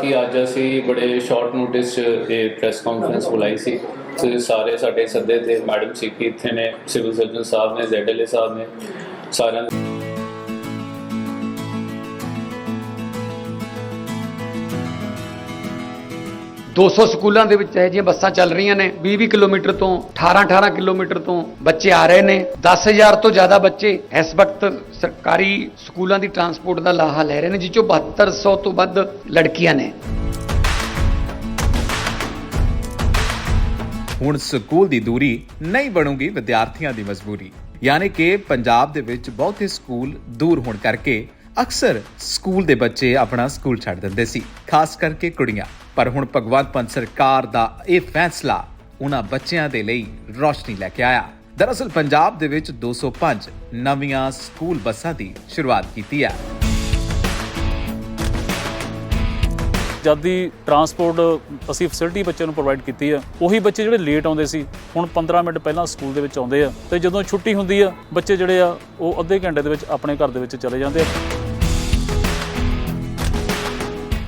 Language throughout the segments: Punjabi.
ਕਿ ਅੱਜ ਅਸੀਂ ਬੜੇ ਸ਼ਾਰਟ ਨੋਟਿਸ 'ਚ ਇਹ ਪ੍ਰੈਸ ਕਾਨਫਰੰਸ ਬੁਲਾਈ ਸੀ। ਤੇ ਸਾਰੇ ਸਾਡੇ ਸੱਦੇ ਤੇ ਮੈਡਮ ਸੀ ਕਿ ਇੱਥੇ ਨੇ ਸਿਵਲ ਸਰਜਨ ਸਾਹਿਬ ਨੇ ਜ਼ੈਡਐਲਏ ਸਾਹਿਬ ਨੇ, ਸਾਰਿਆਂ 200 ਸਕੂਲਾਂ ਦੇ ਵਿੱਚ ਇਹ ਜਿਹੀਆਂ ਬੱਸਾਂ ਚੱਲ ਰਹੀਆਂ ਨੇ। 20-20 ਕਿਲੋਮੀਟਰ ਤੋਂ 18-18 ਕਿਲੋਮੀਟਰ ਤੋਂ ਬੱਚੇ ਆ ਰਹੇ ਨੇ। 10000 ਤੋਂ ਜ਼ਿਆਦਾ ਬੱਚੇ ਇਸ ਵਕਤ ਸਰਕਾਰੀ ਸਕੂਲਾਂ ਦੀ ਟਰਾਂਸਪੋਰਟ ਦਾ ਲਾਹਾ ਲੈ ਰਹੇ ਨੇ ਜਿਸ ਚੋਂ 7200 ਤੋਂ ਵੱਧ ਲੜਕੀਆਂ ਨੇ। ਹੁਣ ਸਕੂਲ ਦੀ ਦੂਰੀ ਨਹੀਂ ਬਣੂਗੀ ਵਿਦਿਆਰਥੀਆਂ ਦੀ ਮਜਬੂਰੀ। ਯਾਨੀ ਕਿ ਪੰਜਾਬ ਦੇ ਵਿੱਚ ਬਹੁਤੇ ਸਕੂਲ ਦੂਰ ਹੋਣ ਕਰਕੇ ਅਕਸਰ ਸਕੂਲ ਦੇ ਬੱਚੇ ਆਪਣਾ ਸਕੂਲ ਛੱਡ ਦਿੰਦੇ ਸੀ, ਖਾਸ ਕਰਕੇ ਕੁੜੀਆਂ। ਪਰ ਹੁਣ ਭਗਵੰਤ ਮਾਨ ਸਰਕਾਰ ਦਾ ਇਹ ਫੈਸਲਾ ਉਹਨਾਂ ਬੱਚਿਆਂ ਦੇ ਲਈ ਰੌਸ਼ਨੀ ਲੈ ਕੇ ਆਇਆ। ਦਰਅਸਲ ਪੰਜਾਬ ਦੇ ਵਿੱਚ 205 ਨਵੀਆਂ ਸਕੂਲ ਬੱਸਾਂ ਦੀ ਸ਼ੁਰੂਆਤ ਕੀਤੀ ਹੈ। ਜਦ ਦੀ ਟਰਾਂਸਪੋਰਟ ਅਸੀਂ ਫੈਸਿਲਿਟੀ ਬੱਚਿਆਂ ਨੂੰ ਪ੍ਰੋਵਾਈਡ ਕੀਤੀ ਆ, ਉਹੀ ਬੱਚੇ ਜਿਹੜੇ ਲੇਟ ਆਉਂਦੇ ਸੀ, ਹੁਣ 15 ਮਿੰਟ ਪਹਿਲਾਂ ਸਕੂਲ ਦੇ ਵਿੱਚ ਆਉਂਦੇ ਆ ਤੇ ਜਦੋਂ ਛੁੱਟੀ ਹੁੰਦੀ ਆ, ਬੱਚੇ ਜਿਹੜੇ ਆ, ਉਹ ਅੱਧੇ ਘੰਟੇ ਦੇ ਵਿੱਚ ਆਪਣੇ ਘਰ ਦੇ ਵਿੱਚ ਚਲੇ ਜਾਂਦੇ ਆ।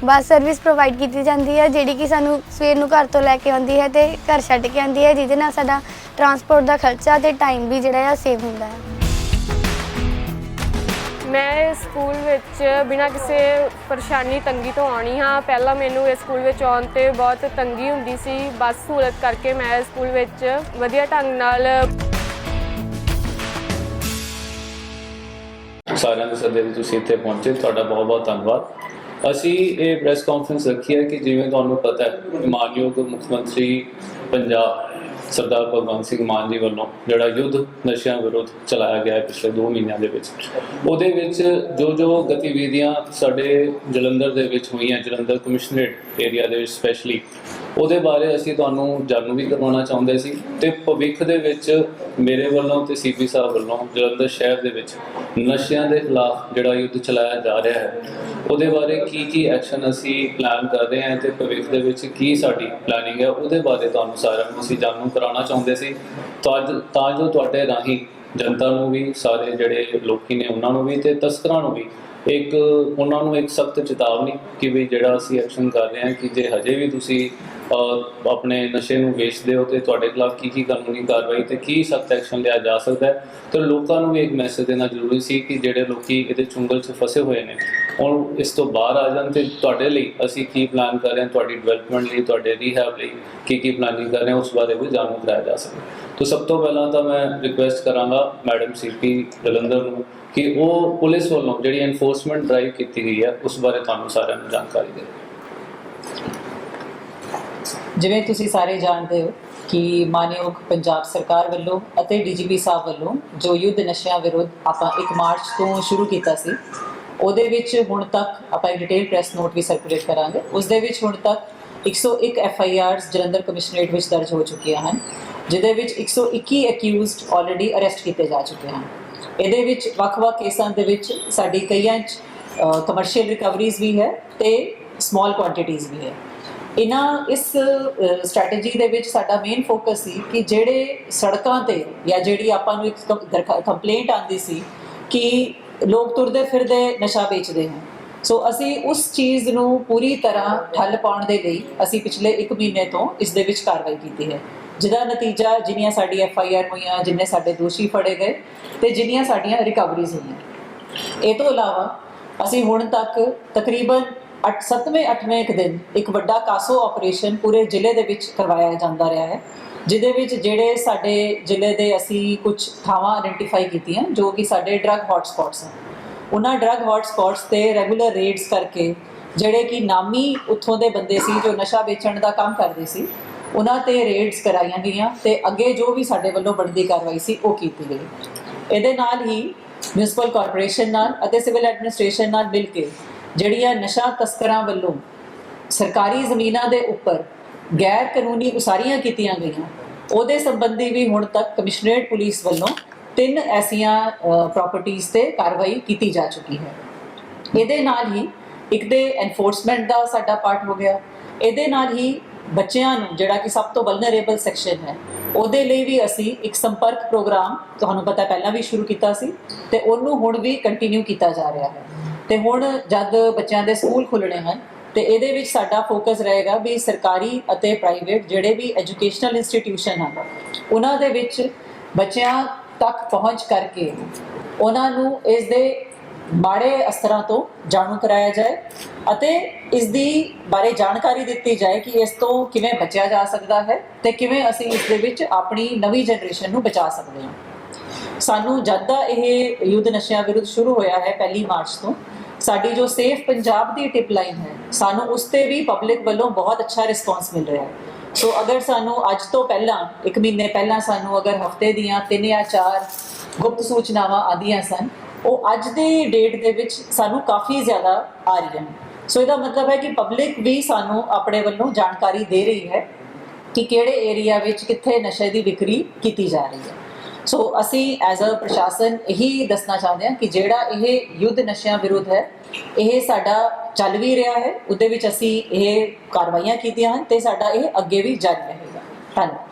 ਬੱਸ ਸਰਵਿਸ ਪ੍ਰੋਵਾਈਡ ਕੀਤੀ ਜਾਂਦੀ ਹੈ ਜਿਹੜੀ ਕਿ ਸਾਨੂੰ ਸਵੇਰ ਨੂੰ ਘਰ ਤੋਂ ਲੈ ਕੇ ਆਉਂਦੀ ਹੈ ਤੇ ਘਰ ਛੱਡ ਕੇ ਆਉਂਦੀ ਹੈ ਜਿਹਦੇ ਨਾਲ ਸਾਡਾ ਟਰਾਂਸਪੋਰਟ ਦਾ ਖਰਚਾ ਤੇ ਟਾਈਮ ਵੀ ਜਿਹੜਾ ਆ ਸੇਵ ਹੁੰਦਾ ਹੈ। ਮੈਂ ਸਕੂਲ ਵਿੱਚ ਬਿਨਾਂ ਕਿਸੇ ਪਰੇਸ਼ਾਨੀ ਤੰਗੀ ਤੋਂ ਆਉਣੀ ਹਾਂ। ਪਹਿਲਾਂ ਮੈਨੂੰ ਇਸ ਸਕੂਲ ਵਿੱਚ ਆਉਣ ਤੇ ਬਹੁਤ ਤੰਗੀ ਹੁੰਦੀ ਸੀ। ਬੱਸ ਸਹੂਲਤ ਕਰਕੇ ਮੈਂ ਸਕੂਲ ਵਿੱਚ ਵਧੀਆ ਢੰਗ ਨਾਲ ਸਾਰਿਆਂ ਦੇ ਸੱਦੇ ਤੇ ਤੁਸੀਂ ਇੱਥੇ ਪਹੁੰਚੇ। ਤੁਹਾਡਾ ਬਹੁਤ ਬਹੁਤ ਧੰਨਵਾਦ। ਅਸੀਂ ਇਹ ਪ੍ਰੈਸ ਕਾਨਫਰੰਸ ਰੱਖੀ ਹੈ ਕਿ ਜਿਵੇਂ ਤੁਹਾਨੂੰ ਪਤਾ ਹੈ, ਮਾਨਯੋਗ ਮੁੱਖ ਮੰਤਰੀ ਪੰਜਾਬ, ਸਰਦਾਰ ਭਗਵੰਤ ਸਿੰਘ ਮਾਨ ਜੀ ਵੱਲੋਂ ਜਿਹੜਾ ਯੁੱਧ ਨਸ਼ਿਆਂ ਵਿਰੁੱਧ ਚਲਾਇਆ ਗਿਆ ਹੈ ਪਿਛਲੇ 2 ਮਹੀਨਿਆਂ ਦੇ ਵਿੱਚ। ਉਹਦੇ ਵਿੱਚ ਜੋ ਜੋ ਗਤੀਵਿਧੀਆਂ ਸਾਡੇ ਜਲੰਧਰ ਦੇ ਵਿੱਚ ਹੋਈਆਂ, ਜਲੰਧਰ ਕਮਿਸ਼ਨਰੇਟ ਏਰੀਆ ਦੇ ਵਿੱਚ ਸਪੈਸ਼ਲੀ ਉਹਦੇ ਬਾਰੇ ਅਸੀਂ ਤੁਹਾਨੂੰ ਜਾਣੂ ਵੀ ਕਰਵਾਉਣਾ ਚਾਹੁੰਦੇ ਸੀ ਤੇ ਭਵਿੱਖ ਦੇ ਵਿੱਚ ਮੇਰੇ ਵੱਲੋਂ ਤੇ ਸੀਪੀ ਸਾਹਿਬ ਵੱਲੋਂ ਜਲੰਧਰ ਸ਼ਹਿਰ ਦੇ ਵਿੱਚ ਨਸ਼ਿਆਂ ਦੇ ਖਿਲਾਫ ਜਿਹੜਾ ਯੁੱਧ ਚਲਾਇਆ ਜਾ ਰਿਹਾ ਹੈ, ਉਹਦੇ ਬਾਰੇ ਕੀ ਕੀ ਐਕਸ਼ਨ ਅਸੀਂ ਪਲਾਨ ਕਰ ਰਹੇ ਹਾਂ ਤੇ ਭਵਿੱਖ ਦੇ ਵਿੱਚ ਕੀ ਸਾਡੀ ਪਲੈਨਿੰਗ ਹੈ, ਉਹਦੇ ਬਾਰੇ ਤੁਹਾਨੂੰ ਸਾਰਿਆਂ ਨੂੰ ਅਸੀਂ ਜਾਣੂ ਕਰਾਉਣਾ ਚਾਹੁੰਦੇ ਸੀ। ਤਾਂ ਤਾਂ ਜੋ ਤੁਹਾਡੇ ਰਾਹੀਂ ਜਨਤਾ ਨੂੰ ਵੀ, ਸਾਰੇ ਜਿਹੜੇ ਲੋਕੀ ਨੇ ਉਹਨਾਂ ਨੂੰ ਵੀ ਤੇ ਤਸਕਰਾਂ ਨੂੰ ਵੀ ਇੱਕ, ਉਹਨਾਂ ਨੂੰ ਇੱਕ ਸਖਤ ਚੇਤਾਵਨੀ ਕਿ ਵੀ ਜਿਹੜਾ ਅਸੀਂ ਐਕਸ਼ਨ ਕਰ ਰਹੇ ਹਾਂ ਕਿ ਜੇ ਹਜੇ ਵੀ ਤੁਸੀਂ ਆਪਣੇ ਨਸ਼ੇ ਨੂੰ ਵੇਚਦੇ ਹੋ ਤੇ ਤੁਹਾਡੇ ਖਿਲਾਫ ਕੀ ਕੀ ਕਾਨੂੰਨੀ ਕਾਰਵਾਈ ਤੇ ਕੀ ਸਖਤ ਐਕਸ਼ਨ ਲਿਆ ਜਾ ਸਕਦਾ ਹੈ, ਤੇ ਲੋਕਾਂ ਨੂੰ ਵੀ ਇੱਕ ਮੈਸੇਜ ਦੇਣਾ ਜ਼ਰੂਰੀ ਸੀ ਕਿ ਜਿਹੜੇ ਲੋਕੀ ਇਹਦੇ ਚੁੰਗਲ 'ਚ ਫਸੇ ਹੋਏ ਨੇ, ਹੁਣ ਇਸ ਤੋਂ ਬਾਹਰ ਆ ਜਾਣ ਤੇ ਤੁਹਾਡੇ ਲਈ ਅਸੀਂ ਕੀ ਪਲਾਨ ਕਰ ਰਹੇ ਹਾਂ, ਤੁਹਾਡੀ ਡਿਵੈਲਪਮੈਂਟ ਲਈ, ਤੁਹਾਡੇ ਰੀਹੈਬ ਲਈ ਕੀ ਕੀ ਪਲਾਨਿੰਗ ਕਰ ਰਹੇ ਹਾਂ, ਉਸ ਬਾਰੇ ਵੀ ਜਾਣੂ ਕਰਾਇਆ ਜਾ ਸਕੇ। ਤਾਂ ਸਭ ਤੋਂ ਪਹਿਲਾਂ ਤਾਂ ਮੈਂ ਰਿਕੁਐਸਟ ਕਰਾਂਗਾ ਮੈਡਮ ਸੀਪੀ ਜਲੰਧਰ ਨੂੰ ਕਿ ਉਹ ਪੁਲਿਸ ਵੱਲੋਂ ਜਿਹੜੀ ਐਨਫੋਰਸਮੈਂਟ ਡਰਾਈਵ ਕੀਤੀ ਗਈ ਹੈ, ਉਸ ਬਾਰੇ ਤੁਹਾਨੂੰ ਸਾਰਿਆਂ ਨੂੰ ਜਾਣਕਾਰੀ ਦੇ ਜਿਵੇਂ ਤੁਸੀਂ ਸਾਰੇ ਜਾਣਦੇ ਹੋ ਕਿ ਮਾਨਯੋਗ ਪੰਜਾਬ ਸਰਕਾਰ ਵੱਲੋਂ ਅਤੇ ਡੀਜੀਪੀ ਸਾਹਿਬ ਵੱਲੋਂ ਜੋ ਯੁੱਧ ਨਸ਼ਿਆਂ ਵਿਰੁੱਧ ਆਪਾਂ 1 ਮਾਰਚ ਤੋਂ ਸ਼ੁਰੂ ਕੀਤਾ ਸੀ, ਉਹਦੇ ਵਿੱਚ ਹੁਣ ਤੱਕ ਆਪਾਂ ਇੱਕ ਡਿਟੇਲ ਪ੍ਰੈਸ ਨੋਟ ਵੀ ਸਰਕੂਲੇਟ ਕਰਾਂਗੇ। ਉਸ ਦੇ ਵਿੱਚ ਹੁਣ ਤੱਕ 101 F I Rs Jalandhar commissionerate ਵਿੱਚ ਦਰਜ ਹੋ ਚੁੱਕੀਆਂ ਹਨ, ਜਿਹਦੇ ਵਿੱਚ 121 ਅਕਿਊਜ਼ਡ ਆਲਰੇਡੀ ਅਰੈਸਟ ਕੀਤੇ ਜਾ ਚੁੱਕੇ ਹਨ। ਇਹਦੇ ਵਿੱਚ ਵੱਖ-ਵੱਖ ਕੇਸਾਂ ਦੇ ਵਿੱਚ ਸਾਡੀ ਕਈਆਂ ਚ ਕਮਰਸ਼ੀਅਲ ਰਿਕਵਰੀਜ਼ ਵੀ ਹੈ ਤੇ ਸਮਾਲ ਕੁਆਂਟੀਟੀਜ਼ ਵੀ ਹੈ। ਇਹਨਾਂ ਇਸ ਸਟ੍ਰੈਟਜੀ ਦੇ ਵਿੱਚ ਸਾਡਾ ਮੇਨ ਫੋਕਸ ਸੀ ਕਿ ਜਿਹੜੇ ਸੜਕਾਂ ਤੇ ਜਾਂ ਜਿਹੜੀ ਆਪਾਂ ਨੂੰ ਇੱਕ ਕੰਪਲੇਂਟ ਆਂਦੀ ਸੀ ਕਿ ਲੋਕ ਤੁਰਦੇ ਫਿਰਦੇ ਨਸ਼ਾ ਵੇਚਦੇ ਹਨ ਸੋ ਅਸੀਂ ਉਸ ਚੀਜ਼ ਨੂੰ ਪੂਰੀ ਤਰ੍ਹਾਂ ਠੱਲ ਪਾਉਣ ਦੇ ਲਈ ਅਸੀਂ ਪਿਛਲੇ 1 ਮਹੀਨੇ ਤੋਂ ਇਸ ਦੇ ਵਿੱਚ ਕਾਰਵਾਈ ਕੀਤੀ ਹੈ। ਜਿਹਦਾ ਨਤੀਜਾ ਜਿੰਨੀਆਂ ਸਾਡੀ ਐਫ ਆਈ ਆਰ ਹੋਈਆਂ, ਜਿੰਨੇ ਸਾਡੇ ਦੋਸ਼ੀ ਫੜੇ ਗਏ ਤੇ ਜਿੰਨੀਆਂ ਸਾਡੀਆਂ ਰਿਕਵਰੀਜ਼ ਹੋਈਆਂ। ਇਹ ਤੋਂ ਇਲਾਵਾ ਅਸੀਂ ਹੁਣ ਤੱਕ ਤਕਰੀਬਨ 8 7ਵੇਂ 8ਵੇਂ ਇੱਕ ਦਿਨ ਇੱਕ ਵੱਡਾ ਕਾਸੋ ਆਪਰੇਸ਼ਨ ਪੂਰੇ ਜ਼ਿਲ੍ਹੇ ਦੇ ਵਿੱਚ ਕਰਵਾਇਆ ਜਾਂਦਾ ਰਿਹਾ ਹੈ, ਜਿਹਦੇ ਵਿੱਚ ਜਿਹੜੇ ਸਾਡੇ ਜ਼ਿਲ੍ਹੇ ਦੇ ਅਸੀਂ ਕੁਝ ਥਾਵਾਂ ਆਇਡੈਂਟੀਫਾਈ ਕੀਤੀਆਂ ਜੋ ਕਿ ਸਾਡੇ ਡਰੱਗ ਹੌਟਸਪੌਟਸ ਹਨ। ਉਹਨਾਂ ਡਰੱਗ ਹੌਟਸਪੌਟਸ ਤੇ ਰੈਗੂਲਰ ਰੇਡਸ ਕਰਕੇ ਜਿਹੜੇ ਕਿ ਨਾਮੀ ਉੱਥੋਂ ਦੇ ਬੰਦੇ ਸੀ ਜੋ ਨਸ਼ਾ ਵੇਚਣ ਦਾ ਕੰਮ ਕਰਦੇ ਸੀ, ਉਹਨਾਂ ਤੇ ਰੇਡਸ ਕਰਾਈਆਂ ਗਈਆਂ ਤੇ ਅੱਗੇ ਜੋ ਵੀ ਸਾਡੇ ਵੱਲੋਂ ਬਣਦੀ ਕਾਰਵਾਈ ਸੀ ਉਹ ਕੀਤੀ ਗਈ। ਇਹਦੇ ਨਾਲ ਹੀ ਮਿਊਨਿਸਪਲ ਕਾਰਪੋਰੇਸ਼ਨ ਨਾਲ ਅਤੇ ਸਿਵਲ ਐਡਮਿਨਿਸਟ੍ਰੇਸ਼ਨ ਨਾਲ ਮਿਲ ਕੇ ਜਿਹੜੀਆਂ ਨਸ਼ਾ ਤਸਕਰਾਂ ਵੱਲੋਂ ਸਰਕਾਰੀ ਜ਼ਮੀਨਾਂ ਦੇ ਉੱਪਰ ਗੈਰ ਕਾਨੂੰਨੀ ਉਸਾਰੀਆਂ ਕੀਤੀਆਂ ਗਈਆਂ, ਉਹਦੇ ਸੰਬੰਧੀ ਵੀ ਹੁਣ ਤੱਕ ਕਮਿਸ਼ਨਰੇਟ ਪੁਲਿਸ ਵੱਲੋਂ ਤਿੰਨ ਐਸੀਆਂ ਪ੍ਰਾਪਰਟੀਆਂ ਤੇ ਕਾਰਵਾਈ ਕੀਤੀ ਜਾ ਚੁੱਕੀ ਹੈ। ਇਹਦੇ ਨਾਲ ਹੀ ਇੱਕ ਦੇ ਐਨਫੋਰਸਮੈਂਟ ਦਾ ਸਾਡਾ ਪਾਰਟ ਹੋ ਗਿਆ। ਇਹਦੇ ਨਾਲ ਹੀ ਬੱਚਿਆਂ ਨੂੰ ਜਿਹੜਾ ਕਿ ਸਭ ਤੋਂ ਵਲਨਰੇਬਲ ਸੈਕਸ਼ਨ ਹੈ, ਉਹਦੇ ਲਈ ਵੀ ਅਸੀਂ ਇੱਕ ਸੰਪਰਕ ਪ੍ਰੋਗਰਾਮ ਤੁਹਾਨੂੰ ਪਤਾ ਪਹਿਲਾਂ ਵੀ ਸ਼ੁਰੂ ਕੀਤਾ ਸੀ ਤੇ ਉਹਨੂੰ ਹੁਣ ਵੀ ਕੰਟੀਨਿਊ ਕੀਤਾ ਜਾ ਰਿਹਾ ਹੈ। ਤੇ ਹੁਣ ਜਦ ਬੱਚਿਆਂ ਦੇ ਸਕੂਲ ਖੁੱਲਣੇ ਹਨ, ਤੇ ਇਹਦੇ ਵਿੱਚ ਸਾਡਾ ਫੋਕਸ ਰਹੇਗਾ ਵੀ ਸਰਕਾਰੀ ਅਤੇ ਪ੍ਰਾਈਵੇਟ ਜਿਹੜੇ ਵੀ ਐਜੂਕੇਸ਼ਨਲ ਇੰਸਟੀਟਿਊਸ਼ਨ ਹਨ, ਉਹਨਾਂ ਦੇ ਵਿੱਚ ਬੱਚਿਆਂ ਤੱਕ ਪਹੁੰਚ ਕਰਕੇ ਉਹਨਾਂ ਨੂੰ ਇਸ ਦੇ ਮਾੜੇ ਅਸਰਾਂ ਤੋਂ ਜਾਣੂ ਕਰਾਇਆ ਜਾਏ ਅਤੇ ਇਸ ਦੀ ਬਾਰੇ ਜਾਣਕਾਰੀ ਦਿੱਤੀ ਜਾਏ ਕਿ ਇਸ ਤੋਂ ਕਿਵੇਂ ਬਚਿਆ ਜਾ ਸਕਦਾ ਹੈ ਤੇ ਕਿਵੇਂ ਅਸੀਂ ਇਸ ਦੇ ਵਿੱਚ ਆਪਣੀ ਨਵੀਂ ਜਨਰੇਸ਼ਨ ਨੂੰ ਬਚਾ ਸਕਦੇ ਹਾਂ। ਸਾਨੂੰ ਜਦ ਦਾ ਇਹ ਯੁੱਧ ਨਸ਼ਿਆਂ ਵਿਰੁੱਧ ਸ਼ੁਰੂ ਹੋਇਆ ਹੈ ਪਹਿਲੀ ਮਾਰਚ ਤੋਂ, ਸਾਡੀ ਜੋ ਸੇਫ ਪੰਜਾਬ ਦੀ ਟਿਪ ਲਾਈਨ ਹੈ, ਸਾਨੂੰ ਉਸ ਤੇ ਵੀ ਪਬਲਿਕ ਵੱਲੋਂ ਬਹੁਤ ਅੱਛਾ ਰਿਸਪਾਂਸ ਮਿਲ ਰਿਹਾ ਹੈ। ਸੋ ਅਗਰ ਸਾਨੂੰ ਅੱਜ ਤੋਂ ਪਹਿਲਾਂ, ਇੱਕ ਮਹੀਨੇ ਪਹਿਲਾਂ ਸਾਨੂੰ ਅਗਰ ਹਫ਼ਤੇ ਦੀਆਂ ਤਿੰਨ ਜਾਂ ਚਾਰ ਗੁਪਤ ਸੂਚਨਾਵਾਂ ਆਦੀਆਂ ਸਨ, ਉਹ ਅੱਜ ਦੀ ਡੇਟ ਦੇ ਵਿੱਚ ਸਾਨੂੰ ਕਾਫੀ ਜ਼ਿਆਦਾ ਆ ਰਹੀਆਂ ਸੋ ਇਹਦਾ ਮਤਲਬ ਹੈ ਕਿ ਪਬਲਿਕ ਵੀ ਸਾਨੂੰ ਆਪਣੇ ਵੱਲੋਂ ਜਾਣਕਾਰੀ ਦੇ ਰਹੀ ਹੈ ਕਿ ਕਿਹੜੇ ਏਰੀਆ ਵਿੱਚ ਕਿੱਥੇ ਨਸ਼ੇ ਦੀ ਵਿਕਰੀ ਕੀਤੀ ਜਾ ਰਹੀ ਹੈ। ਸੋ ਅਸੀਂ ਐਜ਼ ਅ ਪ੍ਰਸ਼ਾਸਨ ਇਹੀ ਦੱਸਣਾ ਚਾਹੁੰਦੇ ਹਾਂ ਕਿ ਜਿਹੜਾ ਇਹ ਯੁੱਧ ਨਸ਼ਿਆਂ ਵਿਰੁੱਧ ਹੈ, ਇਹ ਸਾਡਾ ਚੱਲ ਵੀ ਰਿਹਾ ਹੈ, ਉਹਦੇ ਵਿੱਚ ਅਸੀਂ ਇਹ ਕਾਰਵਾਈਆਂ ਕੀਤੀਆਂ ਹਨ ਤੇ ਸਾਡਾ ਇਹ ਅੱਗੇ ਵੀ ਜਾਰੀ ਰਹੇਗਾ। ਧੰਨਵਾਦ।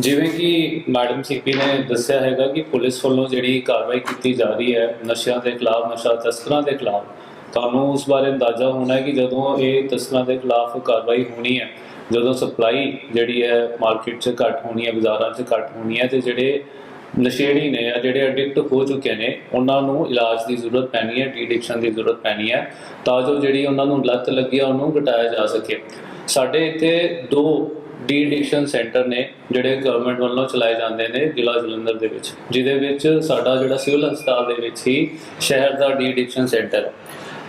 ਜਿਵੇਂ ਕਿ ਮੈਡਮ ਸੀਪੀ ਨੇ ਦੱਸਿਆ ਹੈਗਾ ਕਿ ਪੁਲਿਸ ਵੱਲੋਂ ਜਿਹੜੀ ਕਾਰਵਾਈ ਕੀਤੀ ਜਾ ਰਹੀ ਹੈ ਨਸ਼ਿਆਂ ਦੇ ਖਿਲਾਫ, ਨਸ਼ਾ ਤਸਕਰਾਂ ਦੇ ਖਿਲਾਫ, ਤੁਹਾਨੂੰ ਉਸ ਬਾਰੇ ਅੰਦਾਜ਼ਾ ਹੋਣਾ ਹੈ ਕਿ ਜਦੋਂ ਇਹ ਤਸਕਰਾਂ ਦੇ ਖਿਲਾਫ ਕਾਰਵਾਈ ਹੋਣੀ ਹੈ ਜਦੋਂ ਸਪਲਾਈ ਜਿਹੜੀ ਹੈ ਮਾਰਕੀਟ 'ਚ ਘੱਟ ਹੋਣੀ ਹੈ, ਬਾਜ਼ਾਰਾਂ 'ਚ ਘੱਟ ਹੋਣੀ ਹੈ ਤੇ ਜਿਹੜੇ ਨਸ਼ੇੜੀ ਨੇ ਜਾਂ ਜਿਹੜੇ ਐਡਿਕਟ ਹੋ ਚੁੱਕੇ ਨੇ, ਉਹਨਾਂ ਨੂੰ ਇਲਾਜ ਦੀ ਜ਼ਰੂਰਤ ਪੈਣੀ ਹੈ ਡੀਡਿਕਸ਼ਨ ਦੀ ਜ਼ਰੂਰਤ ਪੈਣੀ ਹੈ ਤਾਂ ਜੋ ਜਿਹੜੀ ਉਹਨਾਂ ਨੂੰ ਲੱਤ ਲੱਗੀ ਆ, ਉਹਨੂੰ ਘਟਾਇਆ ਜਾ ਸਕੇ। ਸਾਡੇ ਇੱਥੇ ਦੋ ਡੀਡਿਕਸ਼ਨ ਸੈਂਟਰ ਨੇ ਜਿਹੜੇ ਗਵਰਨਮੈਂਟ ਵੱਲੋਂ ਚਲਾਏ ਜਾਂਦੇ ਨੇ ਜ਼ਿਲ੍ਹਾ ਜਲੰਧਰ ਦੇ ਵਿੱਚ, ਜਿਹਦੇ ਵਿੱਚ ਸਾਡਾ ਜਿਹੜਾ ਸਿਵਲ ਹਸਪਤਾਲ ਦੇ ਵਿੱਚ ਹੀ ਸ਼ਹਿਰ ਦਾ ਡੀ-ਐਡਿਕਸ਼ਨ ਸੈਂਟਰ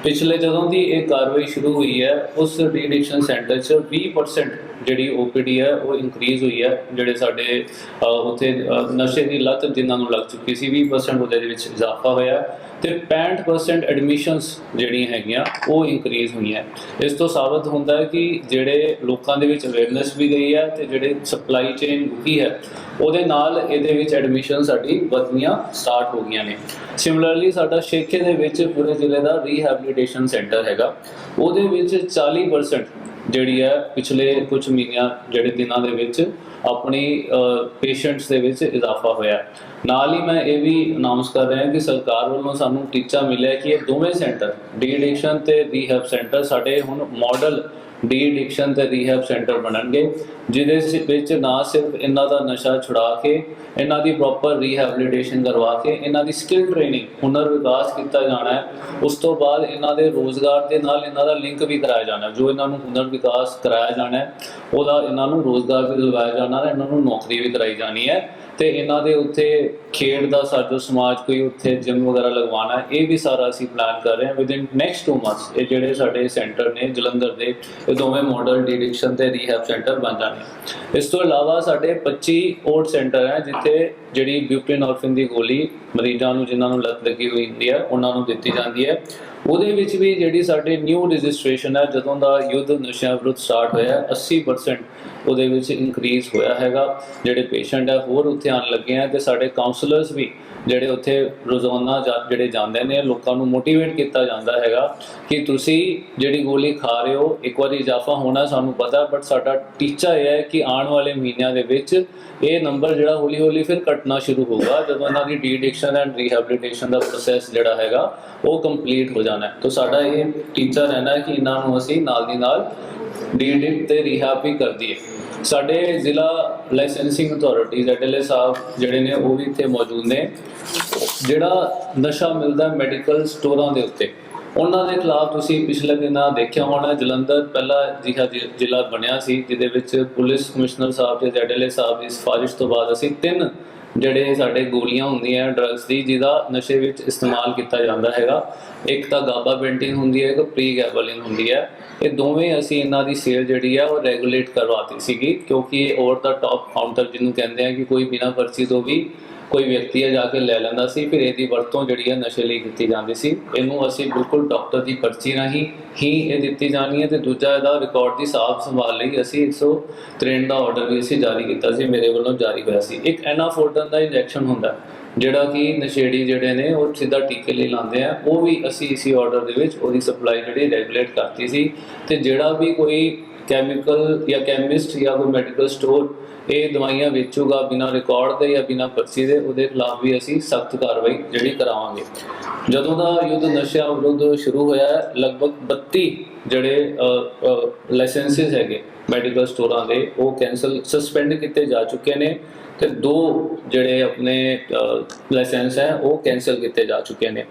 ਪਿਛਲੇ ਜਦੋਂ ਦੀ ਇਹ ਕਾਰਵਾਈ ਸ਼ੁਰੂ ਹੋਈ ਹੈ ਉਸ ਡੀ-ਐਡਿਕਸ਼ਨ ਸੈਂਟਰ 'ਚ 20% ਜਿਹੜੀ OPD ਹੈ ਉਹ ਇਨਕਰੀਜ਼ ਹੋਈ ਹੈ ਜਿਹੜੇ ਸਾਡੇ ਉੱਥੇ ਨਸ਼ੇ ਦੀ ਲੱਤ ਜਿਨ੍ਹਾਂ ਨੂੰ ਲੱਗ ਚੁੱਕੀ ਸੀ 20% ਉਹਦੇ ਵਿੱਚ ਇਜ਼ਾਫਾ ਹੋਇਆ ਤੇ 65% ਐਡਮਿਸ਼ਨਸ ਜਿਹੜੀਆਂ ਹੈਗੀਆਂ, ਉਹ ਇਨਕਰੀਜ਼ ਹੋਈਆਂ ਇਸ ਤੋਂ ਸਾਬਤ ਹੁੰਦਾ ਹੈ ਕਿ ਜਿਹੜੇ ਲੋਕਾਂ ਦੇ ਵਿੱਚ ਅਵੇਅਰਨੈਸ ਵੀ ਗਈ ਹੈ ਤੇ ਜਿਹੜੇ ਸਪਲਾਈ ਚੇਨ ਰੁਕੀ ਹੈ, ਉਹਦੇ ਨਾਲ ਇਹਦੇ ਵਿੱਚ ਐਡਮਿਸ਼ਨ ਸਾਡੀ ਵਧਣੀਆਂ ਸਟਾਰਟ ਹੋ ਗਈਆਂ ਨੇ। ਸਿਮਿਲਰਲੀ ਸਾਡਾ ਸ਼ੇਖੇ ਦੇ ਵਿੱਚ ਪੂਰੇ ਜ਼ਿਲ੍ਹੇ ਦਾ ਰੀਹੈਬਿਲਿਟੇਸ਼ਨ ਸੈਂਟਰ ਹੈਗਾ। ਉਹਦੇ ਵਿੱਚ 40% ਜਿਹੜੀ ਹੈ ਪਿਛਲੇ ਕੁਝ ਮਹੀਨਿਆਂ, ਜਿਹੜੇ ਦਿਨਾਂ ਦੇ ਵਿੱਚ ਆਪਣੀ ਪੇਸ਼ੈਂਟਸ ਦੇ ਵਿੱਚ ਇਜ਼ਾਫਾ ਹੋਇਆ। ਨਾਲ ਹੀ ਮੈਂ ਇਹ ਵੀ ਅਨਾਉਂਸ ਕਰ ਰਿਹਾ ਕਿ ਸਰਕਾਰ ਵੱਲੋਂ ਸਾਨੂੰ ਟੀਚਾ ਮਿਲਿਆ ਕਿ ਇਹ ਦੋਵੇਂ ਸੈਂਟਰ ਡੀ ਐਡਿਕਸ਼ਨ ਤੇ ਰੀਹੈਬ ਸੈਂਟਰ ਸਾਡੇ ਹੁਣ ਮਾਡਲ ਡੀ ਐਡਿਕਸ਼ਨ ਤੇ ਰੀਹੈਬ ਸੈਂਟਰ ਬਣਨਗੇ, ਜਿਹਦੇ ਸ- ਵਿੱਚ ਨਾ ਸਿਰਫ ਇਹਨਾਂ ਦਾ ਨਸ਼ਾ ਛੁਡਾ ਕੇ, ਇਹਨਾਂ ਦੀ ਪ੍ਰੋਪਰ ਰੀਹੈਬਿਲਿਟੇਸ਼ਨ ਕਰਵਾ ਕੇ, ਇਹਨਾਂ ਦੀ ਸਕਿੱਲ ਟ੍ਰੇਨਿੰਗ, ਹੁਨਰ ਵਿਕਾਸ ਕੀਤਾ ਜਾਣਾ ਹੈ, ਉਸ ਤੋਂ ਬਾਅਦ ਇਹਨਾਂ ਦੇ ਰੋਜ਼ਗਾਰ ਦੇ ਨਾਲ ਇਹਨਾਂ ਦਾ ਲਿੰਕ ਵੀ ਕਰਾਇਆ ਜਾਣਾ ਜੋ ਇਹਨਾਂ ਨੂੰ ਹੁਨਰ ਵਿਕਾਸ ਕਰਾਇਆ ਜਾਣਾ ਹੈ, ਉਹਦਾ ਇਹਨਾਂ ਨੂੰ ਰੋਜ਼ਗਾਰ ਵੀ ਦਿਵਾਇਆ ਜਾਣਾ ਹੈ, ਇਹਨਾਂ ਨੂੰ ਨੌਕਰੀ ਵੀ ਕਰਾਈ ਜਾਣੀ ਹੈ ਤੇ ਇਹਨਾਂ ਦੇ ਉੱਥੇ ਖੇਡ ਦਾ ਸਾਜੋ ਸਮਾਜ ਕੋਈ ਉੱਥੇ ਜਿਮ ਵਗੈਰਾ ਲਗਵਾਉਣਾ, ਇਹ ਵੀ ਸਾਰਾ ਅਸੀਂ ਪਲਾਨ ਕਰ ਰਹੇ ਹਾਂ ਵਿਦਿਨ ਨੈਕਸਟ 2 ਮੰਥਸ ਇਹ ਜਿਹੜੇ ਸਾਡੇ ਸੈਂਟਰ ਨੇ ਜਲੰਧਰ ਦੇ, ਇਹ ਦੋਵੇਂ ਮਾਡਲ ਡਿਡਿਕਸ਼ਨ ਤੇ ਰੀਹੈਬ ਸੈਂਟਰ ਬਣ ਜਾਣੇ ਇਸ ਤੋਂ ਇਲਾਵਾ ਸਾਡੇ 25 ਓਟ ਸੈਂਟਰ ਹੈ ਜਿੱਥੇ ਜਿਹੜੀ ਬਿਊਪਰੀਨੋਰਫਿਨ ਦੀ ਗੋਲੀ ਮਰੀਜ਼ਾਂ ਨੂੰ, ਜਿਨ੍ਹਾਂ ਨੂੰ ਲੱਤ ਲੱਗੀ ਹੋਈ ਹੁੰਦੀ ਹੈ ਉਹਨਾਂ ਨੂੰ ਦਿੱਤੀ ਜਾਂਦੀ ਹੈ। ਉਹਦੇ ਵਿੱਚ ਵੀ ਜਿਹੜੀ ਸਾਡੇ ਨਿਊ ਰਜਿਸਟ੍ਰੇਸ਼ਨ ਹੈ ਜਦੋਂ ਦਾ ਯੁੱਧ ਨਸ਼ਿਆਂ ਵਿਰੁੱਧ ਸਟਾਰਟ ਹੋਇਆ ਹੈ, 80% ਉਹਦੇ ਵਿੱਚ ਇਨਕਰੀਜ਼ ਹੋਇਆ ਹੈਗਾ। ਜਿਹੜੇ ਪੇਸ਼ੈਂਟ ਹੈ ਹੋਰ ਉੱਥੇ ਆਉਣ ਲੱਗੇ ਆ ਤੇ ਸਾਡੇ ਕਾਉਂਸਲਰਸ ਵੀ ਜਿਹੜੇ ਉੱਥੇ ਰੋਜ਼ਾਨਾ ਜਾ- ਜਿਹੜੇ ਜਾਂਦੇ ਨੇ, ਲੋਕਾਂ ਨੂੰ ਮੋਟੀਵੇਟ ਕੀਤਾ ਜਾਂਦਾ ਹੈਗਾ ਕਿ ਤੁਸੀਂ ਜਿਹੜੀ ਗੋਲੀ ਖਾ ਰਹੇ ਹੋ, ਇੱਕ ਵਾਰੀ ਇਜ਼ਾਫਾ ਹੋਣਾ ਸਾਨੂੰ ਪਤਾ ਬਟ ਸਾਡਾ ਟੀਚਾ ਇਹ ਹੈ ਕਿ ਆਉਣ ਵਾਲੇ ਮਹੀਨਿਆਂ ਦੇ ਵਿੱਚ ਇਹ ਨੰਬਰ ਜਿਹੜਾ ਹੌਲੀ ਹੌਲੀ ਫਿਰ ਘਟਣਾ ਸ਼ੁਰੂ ਹੋਊਗਾ, ਜਦੋਂ ਇਹਨਾਂ ਦੀ ਡੀਡਿਕਸ਼ਨ ਐਂਡ ਰੀਹੈਬਿਲਿਟੇਸ਼ਨ ਦਾ ਪ੍ਰੋਸੈਸ ਜਿਹੜਾ ਹੈਗਾ, ਉਹ ਕੰਪਲੀਟ ਹੋ ਜਾਣਾ ਹੈ। ਤਾਂ ਸਾਡਾ ਇਹ ਟੀਚਾ ਰਹਿਣਾ ਹੈ ਕਿ ਇਹਨਾਂ ਨੂੰ ਅਸੀਂ ਨਾਲ ਦੀ ਨਾਲ ਡੀਡਿਕ ਤੇ ਰੀਹੈਬ ਵੀ ਕਰ ਦਈਏ। ਸਾਡੇ ਜ਼ਿਲ੍ਹਾ ਲਾਇਸੈਂਸਿੰਗ ਅਥਾਰਟੀ ਜ਼ੈਡਐਲਏ ਸਾਹਿਬ ਜਿਹੜੇ ਨੇ, ਉਹ ਵੀ ਇੱਥੇ ਮੌਜੂਦ ਨੇ। ਜਿਹੜਾ ਨਸ਼ਾ ਮਿਲਦਾ ਮੈਡੀਕਲ ਸਟੋਰਾਂ ਦੇ ਉੱਤੇ, ਉਹਨਾਂ ਦੇ ਖਿਲਾਫ ਤੁਸੀਂ ਪਿਛਲੇ ਦਿਨਾਂ ਦੇਖਿਆ ਹੋਣਾ, ਜਲੰਧਰ ਪਹਿਲਾ ਜਿਹਾ ਜ਼ਿਲ੍ਹਾ ਬਣਿਆ ਸੀ, ਜਿਹਦੇ ਵਿੱਚ ਪੁਲਿਸ ਕਮਿਸ਼ਨਰ ਸਾਹਿਬ ਤੇ ਜ਼ੈਡਐਲਏ ਸਾਹਿਬ ਦੀ ਸਿਫਾਰਿਸ਼ ਤੋਂ ਬਾਅਦ ਅਸੀਂ ਤਿੰਨ ਜਿਹੜੇ ਸਾਡੇ ਗੋਲੀਆਂ ਹੁੰਦੀਆਂ ਡਰੱਗਸ ਦੀ, ਜਿਹਦਾ ਨਸ਼ੇ ਵਿੱਚ ਇਸਤੇਮਾਲ ਕੀਤਾ ਜਾਂਦਾ ਹੈਗਾ। ਇੱਕ ਤਾਂ ਗਾਬਾ ਬੈਂਟਿੰਗ ਹੁੰਦੀ ਹੈ, ਇੱਕ ਪ੍ਰੀ ਗੈਬਲਿਨ ਹੁੰਦੀ ਹੈ। ਇਹ ਦੋਵੇਂ ਅਸੀਂ ਇਹਨਾਂ ਦੀ ਸੇਲ ਜਿਹੜੀ ਹੈ, ਉਹ ਰੈਗੂਲੇਟ ਕਰਵਾਤੀ ਸੀਗੀ, ਕਿਉਂਕਿ ਇਹ ਓਵਰ ਦਾ ਟਾਪ ਕਾਊਂਟਰ ਜਿਹਨੂੰ ਕਹਿੰਦੇ ਆ ਕਿ ਕੋਈ ਬਿਨਾਂ ਪਰਚੀ ਤੋਂ ਵੀ ਕੋਈ ਵਿਅਕਤੀ ਹੈ ਜਾ ਕੇ ਲੈ ਲੈਂਦਾ ਸੀ, ਫਿਰ ਇਹਦੀ ਵਰਤੋਂ ਜਿਹੜੀ ਹੈ ਨਸ਼ੇ ਲਈ ਕੀਤੀ ਜਾਂਦੀ ਸੀ। ਇਹਨੂੰ ਅਸੀਂ ਬਿਲਕੁਲ ਡਾਕਟਰ ਦੀ ਪਰਚੀ ਰਾਹੀਂ ਹੀ ਇਹ ਦਿੱਤੀ ਜਾਣੀ ਹੈ ਤੇ ਦੂਜਾ ਇਹਦਾ ਰਿਕਾਰਡ ਦੀ ਸਾਫ਼ ਸੰਭਾਲ ਲਈ ਅਸੀਂ 163 ਦਾ ਆਰਡਰ ਵੀ ਅਸੀਂ ਜਾਰੀ ਕੀਤਾ ਸੀ, ਮੇਰੇ ਵੱਲੋਂ ਜਾਰੀ ਹੋਇਆ ਸੀ। ਇੱਕ ਐਨਾਫੋਰਟਨ ਦਾ ਇੰਜੈਕਸ਼ਨ ਹੁੰਦਾ, ਜਿਹੜਾ ਕਿ ਨਸ਼ੇੜੀ ਜਿਹੜੇ ਨੇ ਉਹ ਸਿੱਧਾ ਟੀਕੇ ਲਈ ਲਾਉਂਦੇ ਆ, ਉਹ ਵੀ ਅਸੀਂ ਇਸੇ ਆਰਡਰ ਦੇ ਵਿੱਚ ਉਹਦੀ ਸਪਲਾਈ ਜਿਹੜੀ ਰੈਗੂਲੇਟ ਕਰਤੀ ਸੀ ਤੇ ਜਿਹੜਾ ਵੀ ਕੋਈ ਕੈਮੀਕਲ ਜਾਂ ਕੈਮਿਸਟ ਜਾਂ ਕੋਈ ਮੈਡੀਕਲ ਸਟੋਰ ਇਹ ਦਵਾਈਆਂ ਵੇਚੂਗਾ ਬਿਨਾਂ ਰਿਕਾਰਡ ਦੇ ਜਾਂ ਬਿਨਾਂ ਪਰਚੀ ਦੇ, ਉਹਦੇ ਖਿਲਾਫ ਵੀ ਅਸੀਂ ਸਖਤ ਕਾਰਵਾਈ ਜਿਹੜੀ ਕਰਾਵਾਂਗੇ। ਜਦੋਂ ਦਾ ਯੁੱਧ ਨਸ਼ਾ ਵਿਰੁੱਧ ਸ਼ੁਰੂ ਹੋਇਆ ਹੈ, ਲਗਭਗ 32 ਜਿਹੜੇ ਲਾਇਸੈਂਸਿਸ ਹੈਗੇ ਮੈਡੀਕਲ ਸਟੋਰਾਂ ਦੇ, ਉਹ ਕੈਨਸਲ ਸਸਪੈਂਡ ਕੀਤੇ ਜਾ ਚੁੱਕੇ ਨੇ ਤੇ ਦੋ ਜਿਹੜੇ ਆਪਣੇ ਲਾਇਸੈਂਸ ਹੈ, ਉਹ ਕੈਨਸਲ ਕੀਤੇ ਜਾ ਚੁੱਕੇ ਨੇ।